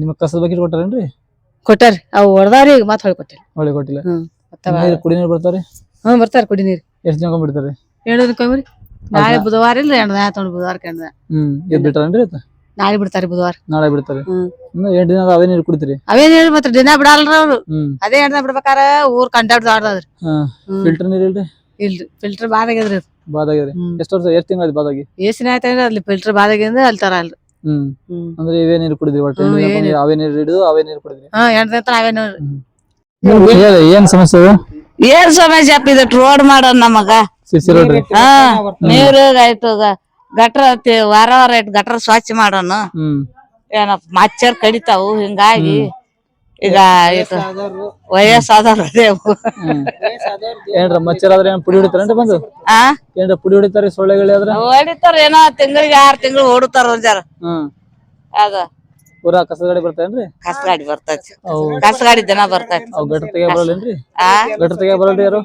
ನಿಮ್ಗ್ ಕಸದ ಬಕೆಟ್ ಕೊಟ್ಟಾರೇನ್ರಿ? ಕೊಟ್ಟಾರಿ. ಅವು ಹೊಡ್ದಾರಿ ಈಗ ಮತ್ತೆ ಹೊಳಿ ಕೊಟ್ಟಿಲ್ಲ. ಹೊಳಿ ಕೊಟ್ಟಿಲ್ಲ. ನೀರು ಕುಡಿ ನೀರು ಬರ್ತಾರಿ ಹ್ಞೂ ಬರ್ತಾರ ಕುಡಿ ನೀರ್ ದಿನ ಜನ ಬಿಡ್ತಾರಿ ಹೇಳೋದ್ ಕಮ್ರಿ ನಾಳೆ ಬುಧವಾರ ಇಲ್ಲ ಎಂಡ್ ತೊಗೊಂಡು ಬುಧವಾರ ಕೆಂಡ ಹ್ಮ್ ಇದು ಬಿಟ್ಟಾರೇನ್ರಿ? ನಾಳೆ ಬಿಡ್ತಾರಿ ಬುಧವಾರ. ನಾಳೆ ಬಿಡ್ತಾರೆ. ಇನ್ನು ಎಂಟ್ ದಿನ ಅವೇ ನೀರ್ ಕುಡಿತೀರಿ? ಅವೇನ್ ನೀರು ಮತ್ತ ದಿನ ಬಿಡಲ್ರ ಅವ್ರು. ಅದೇ ಎಣ್ಣ ಬಿಡ್ಬೇಕಾರ ಊರ್ ಕಂಡಾಡ್ದು ದಾಡ್ದಾದ್ರಿ. ಹಾ ಫಿಲ್ಟರ್ ನೀರ್ ಇಲ್ರಿ? ಇಲ್ರಿ ಫಿಲ್ಟರ್ ಬಾದಾಗ್ಯದ್ರಿ ಅದು. ಬಾದಾಗ್ಯದ್ರಿ ಹ್ಮ್. ಎಷ್ಟ್ ವರ್ಷ ಎಷ್ಟು ತಿಂಗಳ ಬಾದಾಗಿ? ಏಸಿನ ಆಯ್ತಂದ್ರ ಅಲ್ಲಿ ಫಿಲ್ಟರ್ ಬಾದಾಗಿಂದ ಅಲ್ಲಿ ತರಲ್ರಿ ಹ್ಮ್. ಹ್ಮ್. ಅಂದ್ರೆ ಇವೇ ನೀರು ಕುಡಿದ್ರಿ ಒಟ್ಟು? ಹ್ಮ್, ದಿನ ಬಂದು ಅವೇ ನೀರ್ ಹಿಡಿದು ಅವೇ ನೀರ್ ಕುಡಿದ್ರಿ? ಹಾ ಎಂಟ್ ದಿನ ಅವೇ ನೋಡ್ರಿ ಹೇಳಿ ಏನ್ ಸಮಸ್ಯೆ ಅದು ಏನ್ ಸಮಸ್ಯೆ ಅಪ್ಪ ಇದು ರೋಡ್ ಮಾಡೋದ್ ನಮಗ. ಸಿಸಿ ರೋಡ್ ಹಾ ನೀರು ಆಯ್ತು ಗ- ಗಟ್ರ ತಿ- ವಾರ ವಾರ ಇಟ್ಟು ಗಟ್ರ ಸ್ವಚ್ಛ ಮಾಡೋಣ ಹ್ಮ್. ಏನಪ್ಪ ಮಚ್ಚರ್ ಕಡಿತಾವು ಹಿಂಗಾಗಿ. ಈಗ ವಯಸ್ಸಾದವ್ರು ಅದೇ ಏನ್ರ ಮಚ್ಚರ್ ಆದ್ರೆ ಏನ್ ಪುಡಿ ಹೊಡಿತಾರೇನ್ರಿ ಬಂದು? ಆ? ಏನ್ರ ಪುಡಿ ಹೊಡಿತಾರ ಸೊಳ್ಳೆಗಳು ಆದ್ರ? ಹೊಡಿತಾರ ಏನೋ ತಿಂಗಳಿಗೆ ಆರ್ ತಿಂಗಳು ಓಡುತ್ತಾರ ಒಂದ್ ಜರ. ಹ್ಮ್. ಅದ. ಪೂರಾ ಕಸ ಗಾಡಿ ಬರ್ತಾರೇನ್ರಿ ಕಸ ಗಾಡಿ ಬರ್ತೈತಿ. ಕಸ ಗಾಡಿ ದಿನ ಬರ್ತೈತಿ. ಅವ್ ಗಟ್ರ ತೆಗಿಯ ಬರಲ್ಲೇನ್ರಿ? ಆ? ಗಟ್ರ ತೆಗಿಯ ಬರಲ್ರಿ ಯಾರು?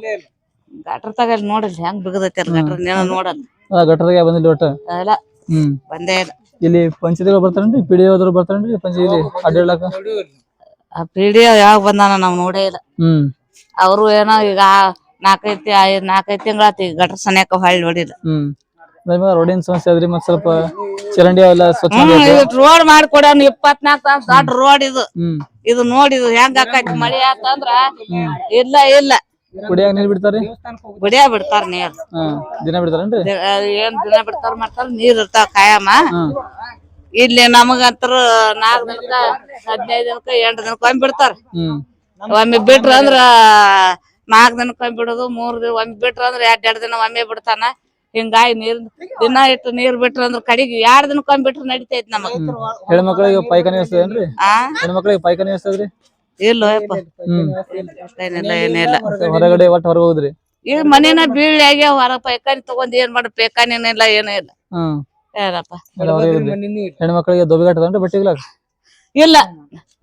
ಗಟ್ರ ತಗಲ್ ನೋಡಿಲ್ಲ ಹೆಂಗ್ ಬಿಗದೈತಿ ಗಟ್ರ ನೀನ ನೋಡಲ್ ಆ ಗಟ್ರ ತೆಗಿಯ ಬಂದಿಲ್ಲ ಒಟ್ಟ? ಅದೆಲ್ಲ ಹ್ಮ್. ಬಂದೇ ಇಲ್ಲ. ಇಲ್ಲಿ ಪಂಚಾಯತಿಗಳು ಬರ್ತಾರೇನ್ರಿ? P D ಬರ್ತಾರೇನ್ರಿ? ಪಂಚಾಯತಿ ಅಡ್ಡಾಡಕ ಆ ಪಿಡಿಯೋ ಯಾವಾಗ ಬಂದಾನ ನಾವ್ ನೋಡೇ ಇಲ್ಲ. ಹ್ಮ್. ಅವರು ಏನೋ ಈಗ ನಾಲ್ಕೈತಿ ಐದ್ ನಾಲ್ಕೈದು ತಿಂಗಳಾತಿ ಗಟ್ರ ಸನ್ಯಾಕ ಹೊಳ್ಳಿ ನೋಡಿಲ್ಲ. ಹ್ಮ್. ನಿಮ್ಗ ರೋಡಿನ ಸಮಸ್ಯೆ ಅದ್ರಿ ಮತ್ ಸ್ವಲ್ಪ ಚರಂಡಿ ಅವೆಲ್ಲ ಸ್ವಚ್ಛ ಹ್ಮ್ ಮಾಡ್ಬೇಕು. ಇದು ರೋಡ್ ಮಾಡ್ಕೊಡೋನು ಇಪ್ಪತ್ನಾಕ್ ತಾಸ ದೊಡ್ಡ ರೋಡ್ ಇದು. ಹ್ಮ್. ಇದು ನೋಡಿದು ಹೆಂಗ್ ಆಕೈತಿ ಮಳಿ ಆತಂದ್ರ ಇಲ್ಲ ಇಲ್ಲ. ಕುಡಿಯಾಗ ನೀರ್ ಬಿಡ್ತಾರಿ? ಬಿಡಿಯ ಬಿಡ್ತಾರ ನೀರ್. ಹಾ ದಿನ ಬಿಡ್ತಾರೇನ್ರಿ? ದಿ- ಅಹ್ ಏನ್ ದಿನ ಬಿಡ್ತಾರ ಮಾಡ್ತಾರ ನೀರ್ ಇರ್ತಾವ ಕಾಯಮ್ಮ ಹ್ಮ್. ಇಲ್ಲಿ ನಮಗಂತರ ನಾಲ್ಕು ದಿನಕ್ಕ ಹದಿನೈದು ದಿನಕ್ಕ ಎಂಟು ದಿನಕ್ಕ ಒಮ್ಮೆ ಬಿಡ್ತಾರ. ಹ್ಮ್. ಒಮ್ಮೆ ಬಿಟ್ರ ಅಂದ್ರ ನಾಲ್ಕ್ ದಿನಕ್ಕ ಒಮ್ಮೆ ಬಿಡೋದು ಮೂರ್ ದಿನ ಒಮ್ಮೆ ಬಿಟ್ರ ಅಂದ್ರ ಎರಡ್ ಎರಡ್ ದಿನ ಒಮ್ಮೆ ಬಿಡ್ತಾನ. ಹಿಂಗಾಗಿ ನೀರ್ ದಿನ ಇಟ್ಟು ನೀರ್ ಬಿಟ್ರ ಅಂದ್ರ ಕಡಿಗೆ ಎರಡ್ ದಿನಕ್ಕ ಒಮ್ಮೆ ಬಿಟ್ರ ನಡಿತೈತಿ ನಮಗ. ಹೆಣ್ಮಕ್ಳಿಗೆ ಪೈಖಾನೆ ವ್ಯವಸ್ಥೆ ಏನ್ರಿ? ಆ? ಹೆಣ್ಮಕ್ಳಿಗೆ ಪೈಖಾನೆ ವ್ಯವಸ್ಥೆ ಅದ್ರಿ? ಇಲ್ಲ ಯಪ್ಪ. ಹ್ಮ್. ಏನಿಲ್ಲ ಏನಿಲ್ಲ. ಹೊರಗಡೆ ಒಟ್ಟು ಹೊರಗೆ ಹೋಗುದ್ರಿ? ಈಗ ಮನೇನ ಬೀಳಿ ಆಗ್ಯಾವ ಹೊರ ಪೈಕಾನಿ ತಗೊಂಡ್ ಏನ್ ಮಾಡ ಏನಿಲ್ಲ ಏನೂ ಇಲ್ಲ. ಹ್ಮ್. ಹೋಗುದ್ರಿ ಹೆಣ್ಮಕ್ಳಿಗೆ ದೊಬ್ಬಿಘಾಟ್ ಅದೇನ್ರಿ ಬಟ್ಟೆ ಇಲ್ಲ.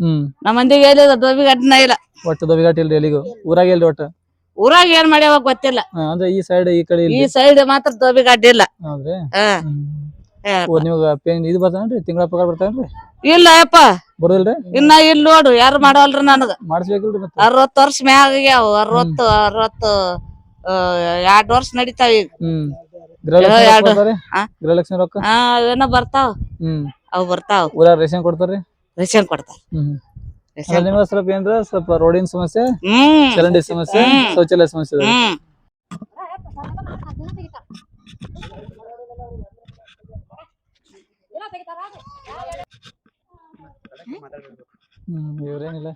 ಹ್ಮ್. ನಮ್ಮ ಮಂದಿಗೆ ಎಲ್ಲಿದ ದೋಬಿ ಗಡ್ನ ಇಲ್ಲ. ಒಟ್ಟು ದೊಬ್ಬಿಘಾಟ್ ಇಲ್ರಿ ಎಲ್ಲಿಗೂ? ಊರಾಗ ಇಲ್ರಿ ಒಟ್ಟು? ಊರಾಗ ಏನ್ ಮಾಡ್ಯಾವ ಗೊತ್ತಿಲ್ಲ. ಅಂದ್ರೆ ಈ ಸೈಡ್ ಈ ಕಡೆ ಈ ಸೈಡ್ ಮಾತ್ರ ದೋಬಿ ಗಡ್ಡ ಇಲ್ಲ. ಹೌದ್ರಿ? ಓ ನಿಮ್ಗ ಪೇನ್ ಇದು ಬರ್ತಾನ್ರಿ ತಿಂಗಳ ಪಗಾರ ಬರ್ತಾನ್ರಿ ಇಲ್ಲ ಯಪ್ಪ. ಬರೋದಿಲ್ರಿ? ಇನ್ನ ಇಲ್ಲಿ ನೋಡು ಯಾರು ಮಾಡವಲ್ರಿ ನನಗ. ಮಾಡಿಸ್ಬೇಕಿಲ್ರಿ ಮತ್ತೆ? ಅರವತ್ತು ವರ್ಷ ಮ್ಯಾಗ ಆಗ್ಯಾವ ಅರವತ್ತು ಅರವತ್ತು ಎರಡ್ ವರ್ಷ ನಡೀತಾವ ಈಗ. ಎರಡು. ಗೃಹಲಕ್ಷ್ಮಿ ರೊಕ್ಕ? ಏನೋ ಬರ್ತಾವ. ಹ್ಮ್. ಅವ್ ಬರ್ತಾವ. ಊರ ರೇಷನ್ ಕೊಡ್ತಾರ್ರಿ? ರೇಷನ್ ಕೊಡ್ತಾರ ಹ್ಮ್ ರೇಷನ್ ನಿಮ್ಗೆ ಸ್ವಲ್ಪ ಏನ್ರ ಸ್ವಲ್ಪ ರೋಡಿನ ಸಮಸ್ಯೆ ಹ್ಮ್. ಚರಂಡಿ ಸಮಸ್ಯೆ. ಶೌಚಾಲಯ ಸಮಸ್ಯೆ ಅದಾವ್ರಿ. ಹ್ಮ್. ಹ್ಮ್ ಇವ್ರೇನಿಲ್ಲ.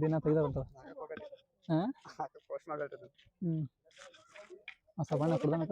ದಿನ ತೆಗ್ದ ಬರ್ತಾವ. ಹಾ? ಹ್ಮ್. ಸಬಣ್ಣ ಕುಡ್ದಾನ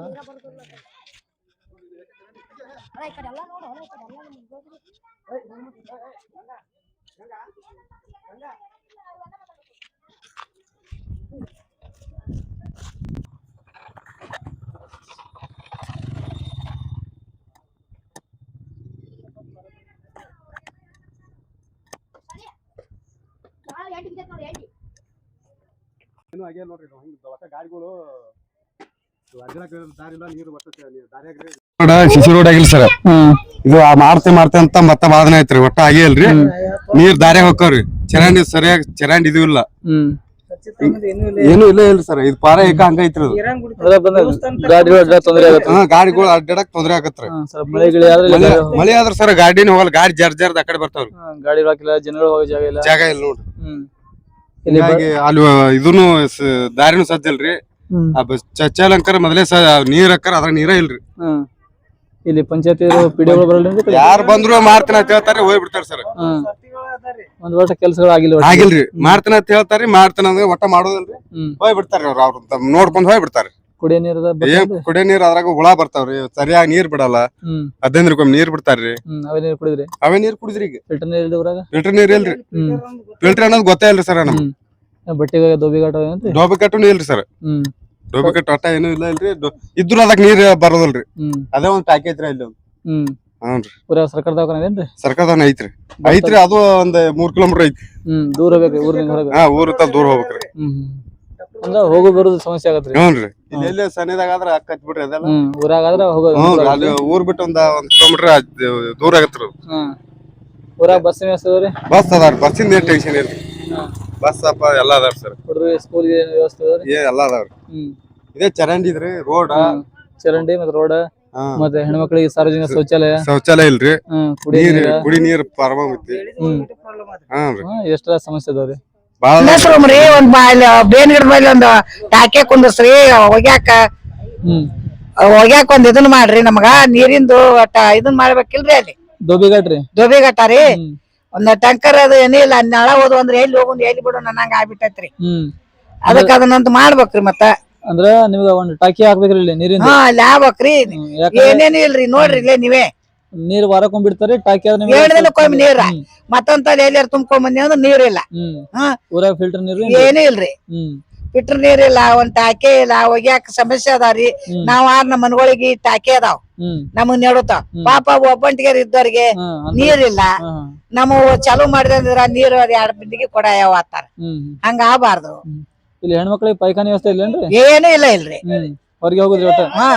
ಏನು ಆಗ್ಯಾವ ನೋಡ್ರಿ ಹಿಂಗ್ ಗಾಡಿಗಳು ದಾರಿಯಾಗ್ರಿ ರೋಡ್ ಆಗಿಲ್ಲ ಸರ್ ಇದು ಮಾಡ್ತೆ ಮಾಡ್ತೆ ಅಂತ ಮತ್ತೆ ಬಾಧನೆ ಐತ್ರಿ. ಒಟ್ಟ ಆಗೇ ಇಲ್ರಿ ನೀರ್ ದಾರ್ಯಾಗ ಹೋಗ್ತಾವ್ರಿ ಚರಂಡಿ ಸರಿಯಾಗಿ ಚರಂಡಿ ಇದು ಇಲ್ಲ. ಏನು ಇಲ್ಲ ಇಲ್ರಿ ಸರ್. ಇದು ಪಾರ ಏಕ ಹಂಗ ಐತ್ರಿ ಗಾಡಿಗಳು ಅಡ್ಡಾಡಕ್ ತೊಂದ್ರೆ ಆಗತ್ರಿ. ಮಳೆ ಆದ್ರೆ ಸರ್ ಗಾಡಿನ ಹೋಗಲ್ಲ. ಗಾಡಿ ಜರ್ ಜರ್ದ ಆ ಕಡೆ ಬರ್ತಾವ್ರಿ. ಗಾಡಿ ಹಾಕಿಲ್ಲ ಜನಗಳು ಹೋಗೋ ಜಾಗ ಇಲ್ಲ. ಜಾಗ ಇಲ್ಲ ನೋಡ್ರಿ. ಅಲ್ಲಿ ಇದನ್ನು ದಾರಿನೂ ಸಜ್ಜಲ್ರಿ ಆ ಬಸ್ ಚಚ್ಚಲಂಕರ ಮೊದಲೇ ಸ ನೀರ್ ಹಾಕರ ಅದ್ರ ನೀರ ಇಲ್ರಿ. ಇಲ್ಲಿ ಪಂಚಾಯತಿ ಯಾರು ಬರಲ್ಲ ಯಾರ್ ಬಂದ್ರು ಮಾಡ್ತೀನಿ ಅಂತ ಹೇಳ್ತಾರೆ ಹೋಗಿ ಬಿಡ್ತಾರ ಸರ್ ಒಂದ್ ವರ್ಷ ಕೆಲ್ಸಗಳು ಆಗಿಲ್ಲ ಒಟ್ಟು. ಆಗಿಲ್ರಿ. ಮಾಡ್ತೀನಿ ಅಂತ ಹೇಳ್ತಾರಿ ಮಾಡ್ತೀನಿ ಅಂದ್ರೆ ಒಟ್ಟ ಮಾಡೋದಲ್ರಿ. ಹ್ಮ್. ಹೋಗಿ ಬಿಡ್ತಾರ ಅವ್ರ ಅವ್ರ ನೋಡ್ಕೊಂಡ್ ಹೋಗಿ ಬಿಡ್ತಾರ ಕುಡಿಯೋ ನೀರದ ಏನ್ ಕುಡಿಯೋ ನೀರ್ ಅದ್ರಾಗ ಹುಳ ಬರ್ತಾವ್ರಿ ಸರಿಯಾಗಿ ನೀರ್ ಬಿಡಲ್ಲ. ಹ್ಮ್. ನೀರ್ ಬಿಡ್ತಾರ್ರಿ. ಹ್ಮ್ ಅವೇ ನೀರು ಕುಡಿದ್ರಿ? ಅವೇ ನೀರ್ ಕುಡಿದ್ರಿ ಈಗ. ಫಿಲ್ಟರ್ ನೀರು ಇಲ್ದ ಊರಾಗ? ಫಿಲ್ಟರ್ ನೀರ್ ಇಲ್ರಿ. ಹ್ಮ್. ಫಿಲ್ಟರ್ ಅನ್ನೋದು ಗೊತ್ತೇ ಇಲ್ರಿ ಸರ್ ನಮ್ಗೆ. ಹ್ಮ್. ಬಟ್ಟೆಗೆ ದೋಬಿ ಘಾಟ ಏನಂತ್ರಿ ಡೋಬಿ ಕಟ್ಟುನು ಇಲ್ರಿ ಸರ್. ಹ್ಮ್. ಡೋಬಿ ಕಟ್ಟು ಒಟ್ಟ ಏನು ಇಲ್ಲ ಇಲ್ರಿ. ಇದ್ರೂ ಇದ್ರು ಅದಕ್ಕೆ ನೀರ್ ಬರೋದಲ್ರಿ. ಹ್ಮ್. ಅದೇ ಒಂದ್ ಪ್ಯಾಕೇಜ್ ರೀ ಅಲ್ಲಿ. ಒಂದ್. ಹ್ಮ್ ಹ್ಞೂನ್ರಿ ಊರಾಗ ಸರ್ಕಾರ ದವಾಖಾನೆ ಸರ್ಕಾರದವನ್ ಐತ್ರಿ. ಐತ್ರಿ ಅದು ಒಂದ್ ಮೂರ್ ಕಿಲೋಮೀಟರ್ ಐತಿ ಹ್ಮ್ ದೂರ ಬೇಕು ಊರಿಂದ ಹೊರಗೆ. ಹಾ ಊರ್ ತ ದೂರ ಹೋಗ್ಬೇಕ್ರಿ ಹ್ಮ್ ಹ್ಮ್. ಅಂದ್ರ ಹೋಗು ಬರೋದು ಸಮಸ್ಯೆ ಆಗತ್ರಿ ಹ್ಞೂನ್ರಿ ಇಲ್ಲಿ ಎಲ್ಲಿ ಸನಿದಾಗ ಆದ್ರ ಬಿಡ್ರಿ ಅದೆಲ್ಲ. ಹ್ಮ್ ಊರಾಗ ಆದ್ರ ಹೋಗೋದು ಹ್ಞೂ ಅಲ್ಲಿ ಊರ್ ಬಿಟ್ಟು ಒಂದ್ ಒಂದ್ ಕಿಲೋಮೀಟರ್ ದೂರ ಆಗತ್ರಿ ಅದು. ಹ್ಮ್. ಊರಾಗ ಬಸ್ ವ್ಯವಸ್ಥೆ ಅದಾವ್ರಿ ಬಸ್ ಅದಾರ ಬಸ್ಸಿಂದ ಏನ್ ಟೆನ್ಷನ್ ಹ್ಮ್. ಬಸ್ ಅಪ್ಪ ಎಲ್ಲ ಅದಾವ ಸರ್. ಸ್ಕೂಲ್ ವ್ಯವಸ್ಥೆ ಏ ಎಲ್ಲ ಅದಾವ್ರಿ. ಹ್ಮ್. ಇದೇ ಚರಂಡಿ ಇದ್ರಿ ರೋಡ್. ಚರಂಡಿ ಮತ್ತೆ ರೋಡ್ ಮತ್ತೆ ಹೆಣ್ಮಕ್ಳಿಗೆ ಸಾರ್ವಜನಿಕ ಶೌಚಾಲಯ. ಶೌಚಾಲಯ ಇಲ್ರಿ. ಹ್ಮ್ ಕುಡಿಯೋ ನೀರ್ ಕುಡಿ ನೀರ್ ಪ್ರಾಬ್ಲಮ್ ಐತಿ. ಹ್ಮ್. ಹಾನ್ರಿ ಹ್ಮ್, ಎಷ್ಟರ ಸಮಸ್ಯೆ ಅದಾವ್ರಿ? ರೀ ಒಂದ್ ಬಾಯ್ಲ್ ಬೇನ್ ಗಿಡದ ಮೇಲೆ ಒಂದ್ ಟಾಕೆ ಕುಂದರ್ಸ್ರಿ ಒಗ್ಯಾಕ ಹ್ಮ್. ಒಗ್ಯಾಕ ಒಂದ್ ಇದನ್ ಮಾಡ್ರಿ ನಮಗ ನೀರಿಂದು ಒಟ್ಟ ಇದನ್ ಮಾಡ್ಬೇಕಿಲ್ರಿ ಅಲ್ಲಿ. ದೋಬಿ ರೀ. ಹ್ಮ್. ಒಂದ್ ಟ್ಯಾಂಕರ್ ಅದು ಏನಿಲ್ಲ ನಳ ಹೋದ್ ಅಂದ್ರೆ ಎಲ್ಲಿ ಹೋಗುನ್ ಎಲ್ಲಿ ಬಿಡು ನಂಗ ಆಗ್ಬಿಟ್ಟೈತ್ರಿ. ಹ್ಮ್. ಅದಕ್ಕ ಅದನ್ನಂತ ಮಾಡ್ಬೇಕ್ರಿ ಮತ್ತ. ಅಂದ್ರ ನಿಮ್ಗ ಒಂದ್ ಟಾಕಿ ಹಾಕ್ಬೇಕ್ರಿ ಇಲ್ಲಿ ನೀರಿಂದ. ಹಾ ಅಲ್ಲಿ ಆಗ್ಬೇಕ್ರಿ. ಏನೇನು ಇಲ್ರಿ ನೋಡ್ರಿ ಇಲ್ಲೇ ನೀವೇ. ನೀರ್ ವಾರಕ್ಕೊಂದ್ ಬಿಡ್ತಾರೆ ಟಾಕಿ ಆದ್ರೆ ದಿನಕ್ಕೊಮ್ಮೆ ನೀರ. ಮತ್ತಂತ ಮತ್ತೊಂದ್ ಎಲ್ಲಾರು ತುಂಬ್ಕೊಂಡ್ ಬಂದಿ ಅಂದ್ರೆ ನೀರಿಲ್ಲ ಹ್ಮ್. ಹಾ. ಊರಾಗ ಫಿಲ್ಟರ್ ನೀರು ಏನೂ ಇಲ್ರಿ. ಹ್ಮ್. ಬಿಟ್ರ ಇಲ್ಲ ಒಂದ್ ಟಾಕೆ ಇಲ್ಲ ಒಗ್ಯಾಕ ಸಮಸ್ಯೆ ಅದಾವ್ರಿ ನಾವ್ ಆರ್ ನಮ್ಮ ಮನ್ಗಳಿಗೆ ಟಾಕೆ ಅದಾವ್. ನಮಗ್ ನೆಡುತ್ತಾವ್ ಪಾಪ ಒಬ್ಬಂಟಿಗೆ ಇದ್ದವ್ರಿಗೆ ನೀರ್ ನೀರಿಲ್ಲ. ನಮ್ಮ ಚಾಲು ಮಾಡಿದ್ರ ನೀರು ಎರಡ್ ಬಿಂದಿಗೆ ಕೊಡ ಯಾವ ಆತಾರ. ಹಂಗ ಆಗಬಾರ್ದು. ಇಲ್ಲಿ ಹೆಣ್ಮಕ್ಳಿಗೆ ಪೈಖಾನೆ ವ್ಯವಸ್ಥೆ ಇಲ್ಲೇನ್ರಿ ಏನೂ ಇಲ್ಲ ಇಲ್ರಿ. ಹೊರಗೆ ಹೋಗುದ್ರಿ ಒಟ್ಟ? ಹಾ.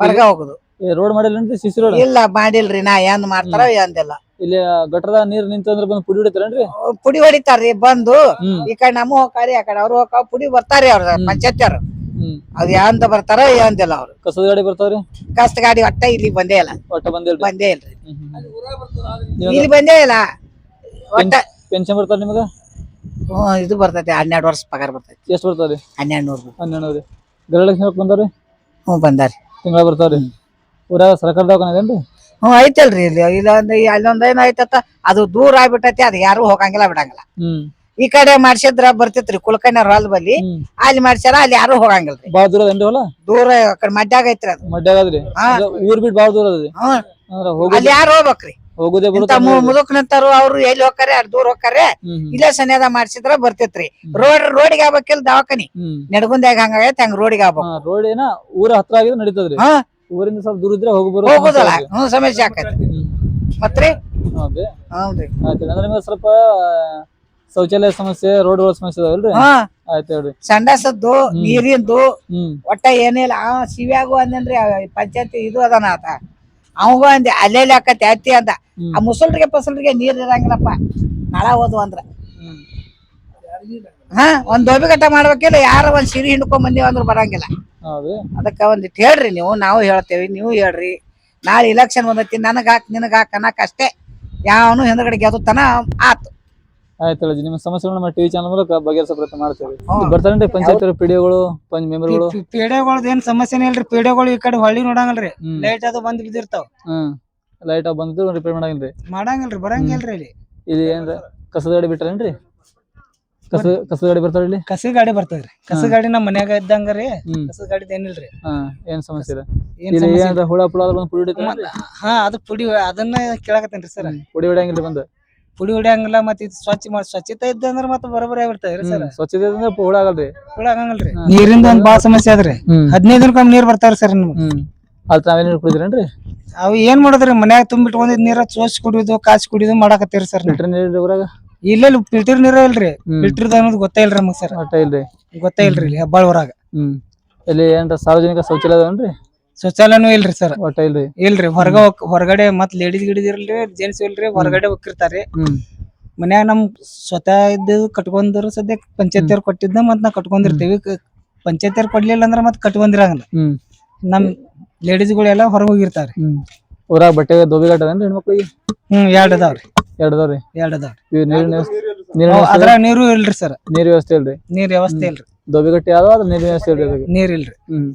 ಹೊರಗ ಹೋಗುದು. ರೋಡ್ ಮಾಡಿಲ್ಲ ಸಿಸಿ ರೋಡ್ ಇಲ್ಲ ಮಾಡಿಲ್ರಿ. ನಾ ಏನ್ ಮಾಡ್ತಾರ ಏನ್ದಿಲ್ಲ ಇಲ್ಲಿ ಗಟ್ರದ ನೀರ್ ನಿಂತಂದ್ರ ಬಂದ್ ಪುಡಿ ಹೊಡಿತಾರೇನ್ರಿ? ಪುಡಿ ಹೊಡಿತಾರ್ರಿ ಬಂದು ಈ ಕಡೆ ನಮ್ಮ ಹೋಗ್ತಾರಿ ಆ ಕಡೆ ಅವ್ರು ಹೋಗ್ತಾವ ಪುಡಿ ಬರ್ತಾರಿ ಅವ್ರ ಪಂಚಾಯತಿ ಅವ್ರು ಹ್ಮ್. ಅದ್ ಯಾಂತ ಬರ್ತಾರ ಏನಂತಿಲ್ಲ ಅವ್ರು. ಕಸದ ಗಾಡಿ ಬರ್ತಾವ್ರಿ? ಕಷ್ಟ ಗಾಡಿ ಒಟ್ಟ ಇಲ್ಲಿ ಬಂದೇ ಇಲ್ಲ. ಒಟ್ಟ ಬಂದಿಲ್ರಿ ಬಂದೇ ಇಲ್ರಿ. ಇಲ್ಲಿ ಬಂದೇ ಇಲ್ಲ. ಒಟ್ಟ ಪೆನ್ಷನ್ ಬರ್ತಾರ ನಿಮಗ? ಹ್ಮ್, ಇದು ಬರ್ತೈತಿ ಹನ್ನೆರಡು ವರ್ಷ ಪಗಾರ ಬರ್ತೈತಿ. ಎಷ್ಟು ಬರ್ತಾವ್ರಿ? ಹನ್ನೆರಡು ನೂರು ಹನ್ನೆರಡು ಗೃಹಲಕ್ಷ್ಮಿ ಬಂದಾರ್ರಿ ಬಂದಾವ್ರಿ? ಹ್ಞೂ ಬಂದಾರಿ ತಿಂಗಳ ಬರ್ತಾವ್ರಿ? ಊರಾಗ ಸರ್ಕಾರ ದವಾಖಾನೆ ಇದೇನ್ರಿ ಹ್ಞೂ ಐತಲ್ರಿ ಇಲ್ಲಿ. ಇಲ್ಲೊಂದು ಅಲ್ಲೊಂದ್ ಏನ್ ಐತತ್ತ? ಅದು ದೂರ ಆಗ್ಬಿಟ್ಟೈತಿ ಅದು ಯಾರು ಹೋಗಂಗಿಲ್ಲ ಬಿಡಂಗಿಲ್ಲ. ಹ್ಮ್. ಈ ಕಡೆ ಮಾಡ್ಸಿದ್ರ ಬರ್ತಿತ್ರಿ ಕುಲಕರ್ಣಿಯವ್ರ ಹೊಲ್ ಬಲ್ಲಿ. ಹ್ಮ್. ಅಲ್ಲಿ ಮಾಡ್ಸ್ಯಾರ ಅಲ್ಲಿ ಯಾರು ಹೋಗಂಗಿಲ್ರಿ. ಬಾಳ ದೂರ ಅದೇನ್ರಿ ಹೊಲ? ದೂರ ಆ ಕಡೆ ಮಡ್ಯಾಗ ಐತ್ರಿ ಅದು. ಮಡ್ಯಾಗದ್ರಿ ಹಾ. ಊರ್ ಬಿಟ್ಟು ಬಾಳ ದೂರ ಅದ್ರಿ? ಹ್ಮ್. ಅಂದ್ರ ಹೋಗುದ್ ಅಲ್ಲಿ ಯಾರು ಹೋಗ್ಬೇಕ್ರಿ? ಹೋಗುದೇ ಇಂತ ಬರುತ್ತೆ ಮುದುಕ್ ನಿಂತಾರು ಅವ್ರು ಎಲ್ಲಿ ಹೋಗ್ತಾರೆ ಅಲ್ಲಿ ದೂರ ಹೋಗ್ತಾರೆ ಹ್ಮ್ ಹ್ಮ್. ಇಲ್ಲೇ ಸನ್ಯಾದ ಮಾಡ್ಸಿದ್ರ ಬರ್ತಿತ್ರಿ. ರೋಡ್ ರೋಡಿಗೆ ಆಗ್ಬೇಕಿಲ್ಲ ದವಾಖಾನಿ. ಹ್ಮ್. ನಡ್ಗುಂದ್ಯಾಗ ಹಂಗಾಗೈತೆ ಹಂಗ ರೋಡಿಗೆ ಆಗ್ಬೇಕು. ಹಾ ರೋಡ್ ಏನ ಊರ ಹತ್ರ ಆಗಿದ್ರೆ ನಡೀತದ್ರಿ? ಹಾ. ಊರಿಂದ ಸ್ವಲ್ಪ ದೂರ ಇದ್ರೆ ಹೋಗಿ ಬರೋ ಹೋಗುದಲ್ಲ ಹ್ಮ್ ಸಮಸ್ಯೆ ಆಕೈತಿ ಮತ್ರಿ ಹೌದ್ರಿ. ಹೌದ್ರಿ. ಆಯ್ತು ಅಂದ್ರೆ ನಿಮ್ಗೆ ಸ್ವಲ್ಪ ಶೌಚಾಲಯ ಸಮಸ್ಯೆ ರೋಡ್ ಸಮಸ್ಯೆ ಅದಾವಲ್ರಿ ಹಾ. ಆಯ್ತು ಹೇಳ್ರಿ. ಸಂಡಾಸದ್ದು. ನೀರಿಂದು ಹ್ಮ್. ಒಟ್ಟ ಏನಿಲ್ಲ ಆ ಸಿವಿಯಾಗು ಅಂದ್ರಿ ಪಂಚಾಯತಿ ಇದು ಅದಾನ ಆತ. ಅವಾಗ ಅಂದೆ ಅಲ್ಲೇ ಆಕತಿ ಅತ್ತಿ ಅಂತ ಆ ಮುಸಲ್ರಿಗೆ ಪಸಲ್ರಿಗೆ ನೀರ್ ಇರಂಗಿಲ್ಲಪ್ಪ. ನಳ ಹೋದ್ವು ಅಂದ್ರ. ಹಾ ಒಂದ್ ದೋಬಿ ಗಟ್ಟ ಮಾಡ್ಬೇಕಿಲ್ಲ ಯಾರ ಒಂದ್ ಸಿರಿ ಹಿಂಡ್ಕೊಂಡ್ ಬಂದೇವ ಅಂದ್ರ ಬರಂಗಿಲ್ಲ. ಅದಕ್ಕ ಒಂದಿಟ್ಟು ಹೇಳ್ರಿ ನೀವು ನಾವು ಹೇಳ್ತೇವೆ ನೀವು ಹೇಳ್ರಿ. ನಾಳೆ ಇಲೆಕ್ಷನ್ ಬಂದೈತಿ ನನಗ ಹಾಕ್ ನಿನಗ ಹಾಕ್ ಅನ್ನಕ್ ಅಷ್ಟೇ. ಯಾವನು ಹಿಂದ್ಗಡೆ ಗೆದ್ದುತ್ತಾನ ಆತು. ಆಯ್ತು ಅಜ್ಜಿ ನಿಮ್ಮ ಸಮಸ್ಯೆಗಳನ್ನ ನಮ್ಮ ಟಿವಿ ಚಾನಲ್ ಮೂಲಕ ಬಗೆಹರಿಸೋ ಪ್ರಯತ್ನ ಮಾಡ್ತೇವೆ. ಬರ್ತಾರೆ ಬರ್ತಾರೇನ್ರಿ ಪಂಚಾಯತ್ ಪಿಡಿಒಗಳು ಪಂಚ ಮೆಂಬರ್ಗಳು. ಪೇಡೆಗಳದ್ ಏನ್ ಸಮಸ್ಯೆನೇ ಇಲ್ರಿ ಪೇಡೆಗಳು ಈ ಕಡೆ ಹೊಳ್ಳಿ ನೋಡಂಗಲ್ರಿ. ಲೈಟ್ ಅದು ಬಂದ್ ಬಿದ್ದಿರ್ತಾವ. ಹ್ಮ್. ಲೈಟ್ ಬಂದ್ರು ರಿಪೇರ್ ಮಾಡಂಗಿಲ್ರಿ. ಮಾಡಂಗಿಲ್ರಿ ಬರಂಗಿಲ್ರಿ ಇಲ್ಲಿ ಇದು ಏನ್ರ ಕಸದ ಗಾಡಿ ಬಿಟ್ರೇನ್ರಿ? ಕಸ ಕಸದ ಗಾಡಿ ಬರ್ತಾವ ಇಲ್ಲಿ? ಕಸ ಗಾಡಿ ಬರ್ತದ್ರಿ. ಕಸ ಗಾಡಿ ನಮ್ಮ ಮನ್ಯಾಗ ಇದ್ದಂಗ ರೀ ಕಸ ಗಾಡಿ ಏನಿಲ್ರಿ. ಹಾ ಏನ್ ಸಮಸ್ಯೆ ಇದೆ ಏನ್ ಇಲ್ಲಿ ಸಮಸ್ಯೆ ಏನ್ರ ಹುಳ ಪುಳ ಬಂದು ಪುಡಿ? ಹಾ ಅದು ಪುಡಿ ಅದನ್ನ ಕೇಳಾಕತ್ತೇನ್ರಿ ಸರ್. ಪುಡಿ ಹೊಡಿಯಂಗಿಲ್ಲ ಬಂದು. ಪುಡಿ ಹೊಡಿಯಂಗಿಲ್ಲ ಮತ್ತೆ ಇದು ಸ್ವಚ್ಛ ಮಾಡಿ ಸ್ವಚ್ಛತೆ ಇದ್ದಂದ್ರ ಮತ್ತೆ ಬರೋಬ್ಬರಿ ಆಗಿರ್ತದ್ರಿ ಸರ್. ಸ್ವಚ್ಛತೆ ಅಂದ್ರೆ ಹುಳ ಆಗಲ್ರಿ. ಹುಳ ಆಗಂಗಿಲ್ರಿ. ನೀರಿಂದ ಒಂದ್ ಬಾಳ ಸಮಸ್ಯೆ ಅದ್ರಿ ಹ್ಮ್. ಹದಿನೈದು ದಿನಕ್ಕೊಮ್ಮೆ ನೀರ್ ಬರ್ತಾವ್ರಿ ಸರ್ ನಿಮ್ಗೆ. ಹ್ಮ್. ಅಲ್ಲಿ ತಾವೇನು ಕುಡಿದ್ರೇನ್ರಿ? ಅವ್ ಏನ್ ಮಾಡೋದ್ರಿ ಮನ್ಯಾಗ ತುಂಬಿಟ್ಕೊಂಡಿದ್ ನೀರ ಸೋಸಿ ಕುಡಿಯೋದು ಕಾಸಿ ಕುಡಿಯೋದು ಮಾಡಾಕತ್ತೀರಿ ಸರ್ ಫಿಲ್ಟರ್ ನೀರು ಊರಾಗ? ಇಲ್ಲ ಫಿಲ್ಟರ್ ನೀರ ಇಲ್ರಿ. ಫಿಲ್ಟರ್ ಅನ್ನೋದು ಗೊತ್ತೇ ಇಲ್ರಿ ನಮಗ್ ಸರ್. ಒಟ್ಟ ಇಲ್ರಿ. ಗೊತ್ತೇ ಇಲ್ರಿ ಇಲ್ಲಿ ಹೆಬ್ಬಾಳ್ ಊರಾಗ ಹ್ಮ್. ಇಲ್ಲಿ ಏನ್ರ ಸಾರ್ವಜನಿಕ ಶೌಚಾಲಯ ಅದಾವೇನ್ರಿ? ಶೌಚಾಲಯನೂ ಇಲ್ರಿ ಸರ್. ಒಟ್ಟ ಇಲ್ರಿ. ಇಲ್ರಿ. ಹೊರಗ ಹೋಗ್- ಹೊರಗಡೆ ಮತ್ ಲೇಡೀಸ್ ಗಿಡೀಸ್ ಇಲ್ರಿ ಜೆಂಟ್ಸ್ ಇಲ್ರಿ ಹೊರಗಡೆ ಹೋಗಿರ್ತಾರಿ ಹ್ಮ್. ಮನ್ಯಾಗ ನಮ್ ಸ್ವತಃ ಇದ್ದು ಕಟ್ಕೊಂಡ್ರು ಸದ್ಯ ಪಂಚಾಯತಿಯವ್ರು ಕೊಟ್ಟಿದ್ದ ಮತ್ ನಾವ್ ಕಟ್ಕೊಂಡಿರ್ತೀವಿ. ಪಂಚಾಯತಿಯವ್ರು ಕೊಡ್ಲಿಲ್ಲ ಅಂದ್ರ ಮತ್ ಕಟ್ಕೊಂಡಿರಂಗಿಲ್ಲ. ಹ್ಮ್. ನಮ್ ಲೇಡೀಸ್ಗಳೆಲ್ಲ ಹೊರಗ್ ಹೋಗಿರ್ತಾರೆ ಹ್ಮ್. ಊರಾಗ ಬಟ್ಟೆ ದೋಬಿ ಅದೇನ್ರಿ ಹೆಣ್ಮಕ್ಳಿಗೆ? ಹ್ಮ್ ಎರಡ್ ಅದಾವ್ರಿ. ಎರಡ್ ಅದಾವ್ರಿ? ಎರಡ್ ಅದಾವ್ರಿ. ಇವ್ ನೀರಿನ ವ್ಯವಸ್ಥೆ ನೀರಿನ ಅದ್ರಾಗ ನೀರು ಇಲ್ರಿ ಸರ್. ನೀರ್ ವ್ಯವಸ್ಥೆ ಇಲ್ರಿ? ನೀರ್ ವ್ಯವಸ್ಥೆ ಇಲ್ರಿ. ದೋಬಿಗಟ್ಟಿ ಯಾವ್ದು ಅದ್ರ ನೀರಿನ ವ್ಯವಸ್ಥೆ ಇಲ್ರಿ ಅದಕ್ಕೆ? ನೀರ್ ಇಲ್ರಿ. ಹ್ಮ್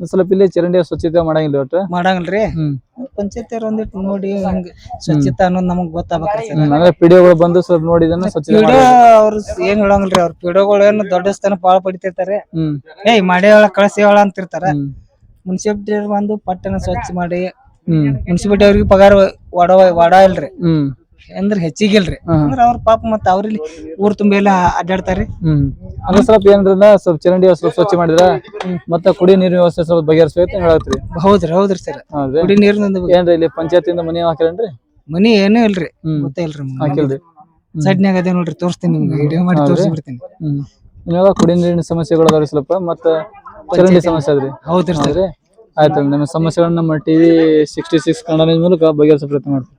ಒಂದ್ ಸ್ವಲ್ಪ ಇಲ್ಲಿ ಚರಂಡಿ ಸ್ವಚ್ಛತೆ ಮಾಡಂಗಿಲ್ಲ ಒಟ್ಟು ಮಾಡಂಗಿಲ್ರಿ. ಹ್ಮ್. ಪಂಚಾಯತಿಯವ್ರು ಒಂದಿಟ್ಟು ನೋಡಿ ಹಂಗ ಸ್ವಚ್ಛತೆ ಅನ್ನೋದು ನಮಗ್ ಗೊತ್ತಾಗ್ಬೇಕ್ರಿ ಅಂದ್ರೆ ಪಿಡಿಒಗಳು ಬಂದು ಸ್ವಲ್ಪ ನೋಡಿ ಇದನ್ನ ಸ್ವಚ್ಛತೆ ಮಾಡಿ ಅವ್ರು ಏನ್ ಹೇಳಂಗಿಲ್ರಿ ಅವ್ರ. ಪಿಡಿಯೋಗಳು ಏನು ದೊಡ್ಡ ಸ್ಥಾನ ಬಾಳ ಪಡಿತಿರ್ತಾರೆ. ಹ್ಮ್. ಏಯ್ ಮಾಡ್ಯಾಳ ಹೇಳ ಅಂತಿರ್ತಾರ. ಮುನ್ಸಿಪಾಲ್ಟಿ ಬಂದು ಪಟ್ಟಣ ಸ್ವಚ್ಛ ಮಾಡಿ ಹ್ಮ್. ಮುನ್ಸಿಪಾಲ್ಟಿ ಅವ್ರಿಗೆ ಪಗಾರ ವಡ ವಡ ಇಲ್ರಿ. ಹ್ಮ್. ಅಂದ್ರ ಹೆಚ್ಚಿಗಿಲ್ರಿ ಇಲ್ರಿ. ಅಂದ್ರ ಅವ್ರ ಪಾಪ ಮತ್ತ ಅವ್ರಲ್ಲಿ ಊರ್ ತುಂಬಿ ಎಲ್ಲ ಅಡ್ಡಾಡ್ತಾರ್ರಿ ಹ್ಮ್. ಅಂದ್ರೆ ಸ್ವಲ್ಪ ಏನ್ರ ಸ್ವಲ್ಪ ಚರಂಡಿ ಸ್ವಲ್ಪ ಸ್ವಚ್ಛ ಮಾಡಿದ್ರ ಮತ್ತೆ ಕುಡಿ ನೀರಿನ ವ್ಯವಸ್ಥೆ ಸ್ವಲ್ಪ ಬಗೆಹರಿಸ್ಬೇಕು ಹೇಳತ್ರಿ ಹೌದ್ರಿ ಹೌದ್ರಿ ಸರ್. ಹೌದ್ರಿ. ಕುಡಿ ನೀರಿನ ಏನ್ರಿ ಇಲ್ಲಿ ಪಂಚಾಯತಿಂದ ಮನಿ ಹಾಕಿರೇನ್ರಿ? ಮನಿ ಏನೂ ಇಲ್ರಿ. ಹ್ಮ್. ಗೊತ್ತೇ ಇಲ್ರಿ ಹಾಕಿಲ್ರಿ. ಸೈಡ್ನ್ಯಾಗ ಅದೇ ನೋಡ್ರಿ ತೋರಿಸ್ತೀನಿ ನಿಮ್ಗೆ. ವಿಡಿಯೋ ಮಾಡಿ ತೋರಿಸಿ ಬಿಡ್ತೀನಿ ಹ್ಮ್. ಇವಾಗ ಕುಡಿ ನೀರಿನ ಸಮಸ್ಯೆಗಳು ಅದಾವ್ರಿ ಸ್ವಲ್ಪ ಮತ್ತ ಚರಂಡಿ ಸಮಸ್ಯೆ ಅದ್ರಿ ಹೌದ್ರಿ ಸರ್. ಹೌದ್ರಿ. ಆಯ್ತು ನಿಮ್ಮ ಸಮಸ್ಯೆಗಳನ್ನ ನಮ್ಮ ಟಿವಿ ಸಿಕ್ಸ್ಟಿ ಸಿಕ್ಸ್ ಕನ್ನಡ ಮೂಲಕ ಬಗೆಹರಿಸೋ ಪ್ರಯತ್ನ ಮಾಡ್ತೀವಿ.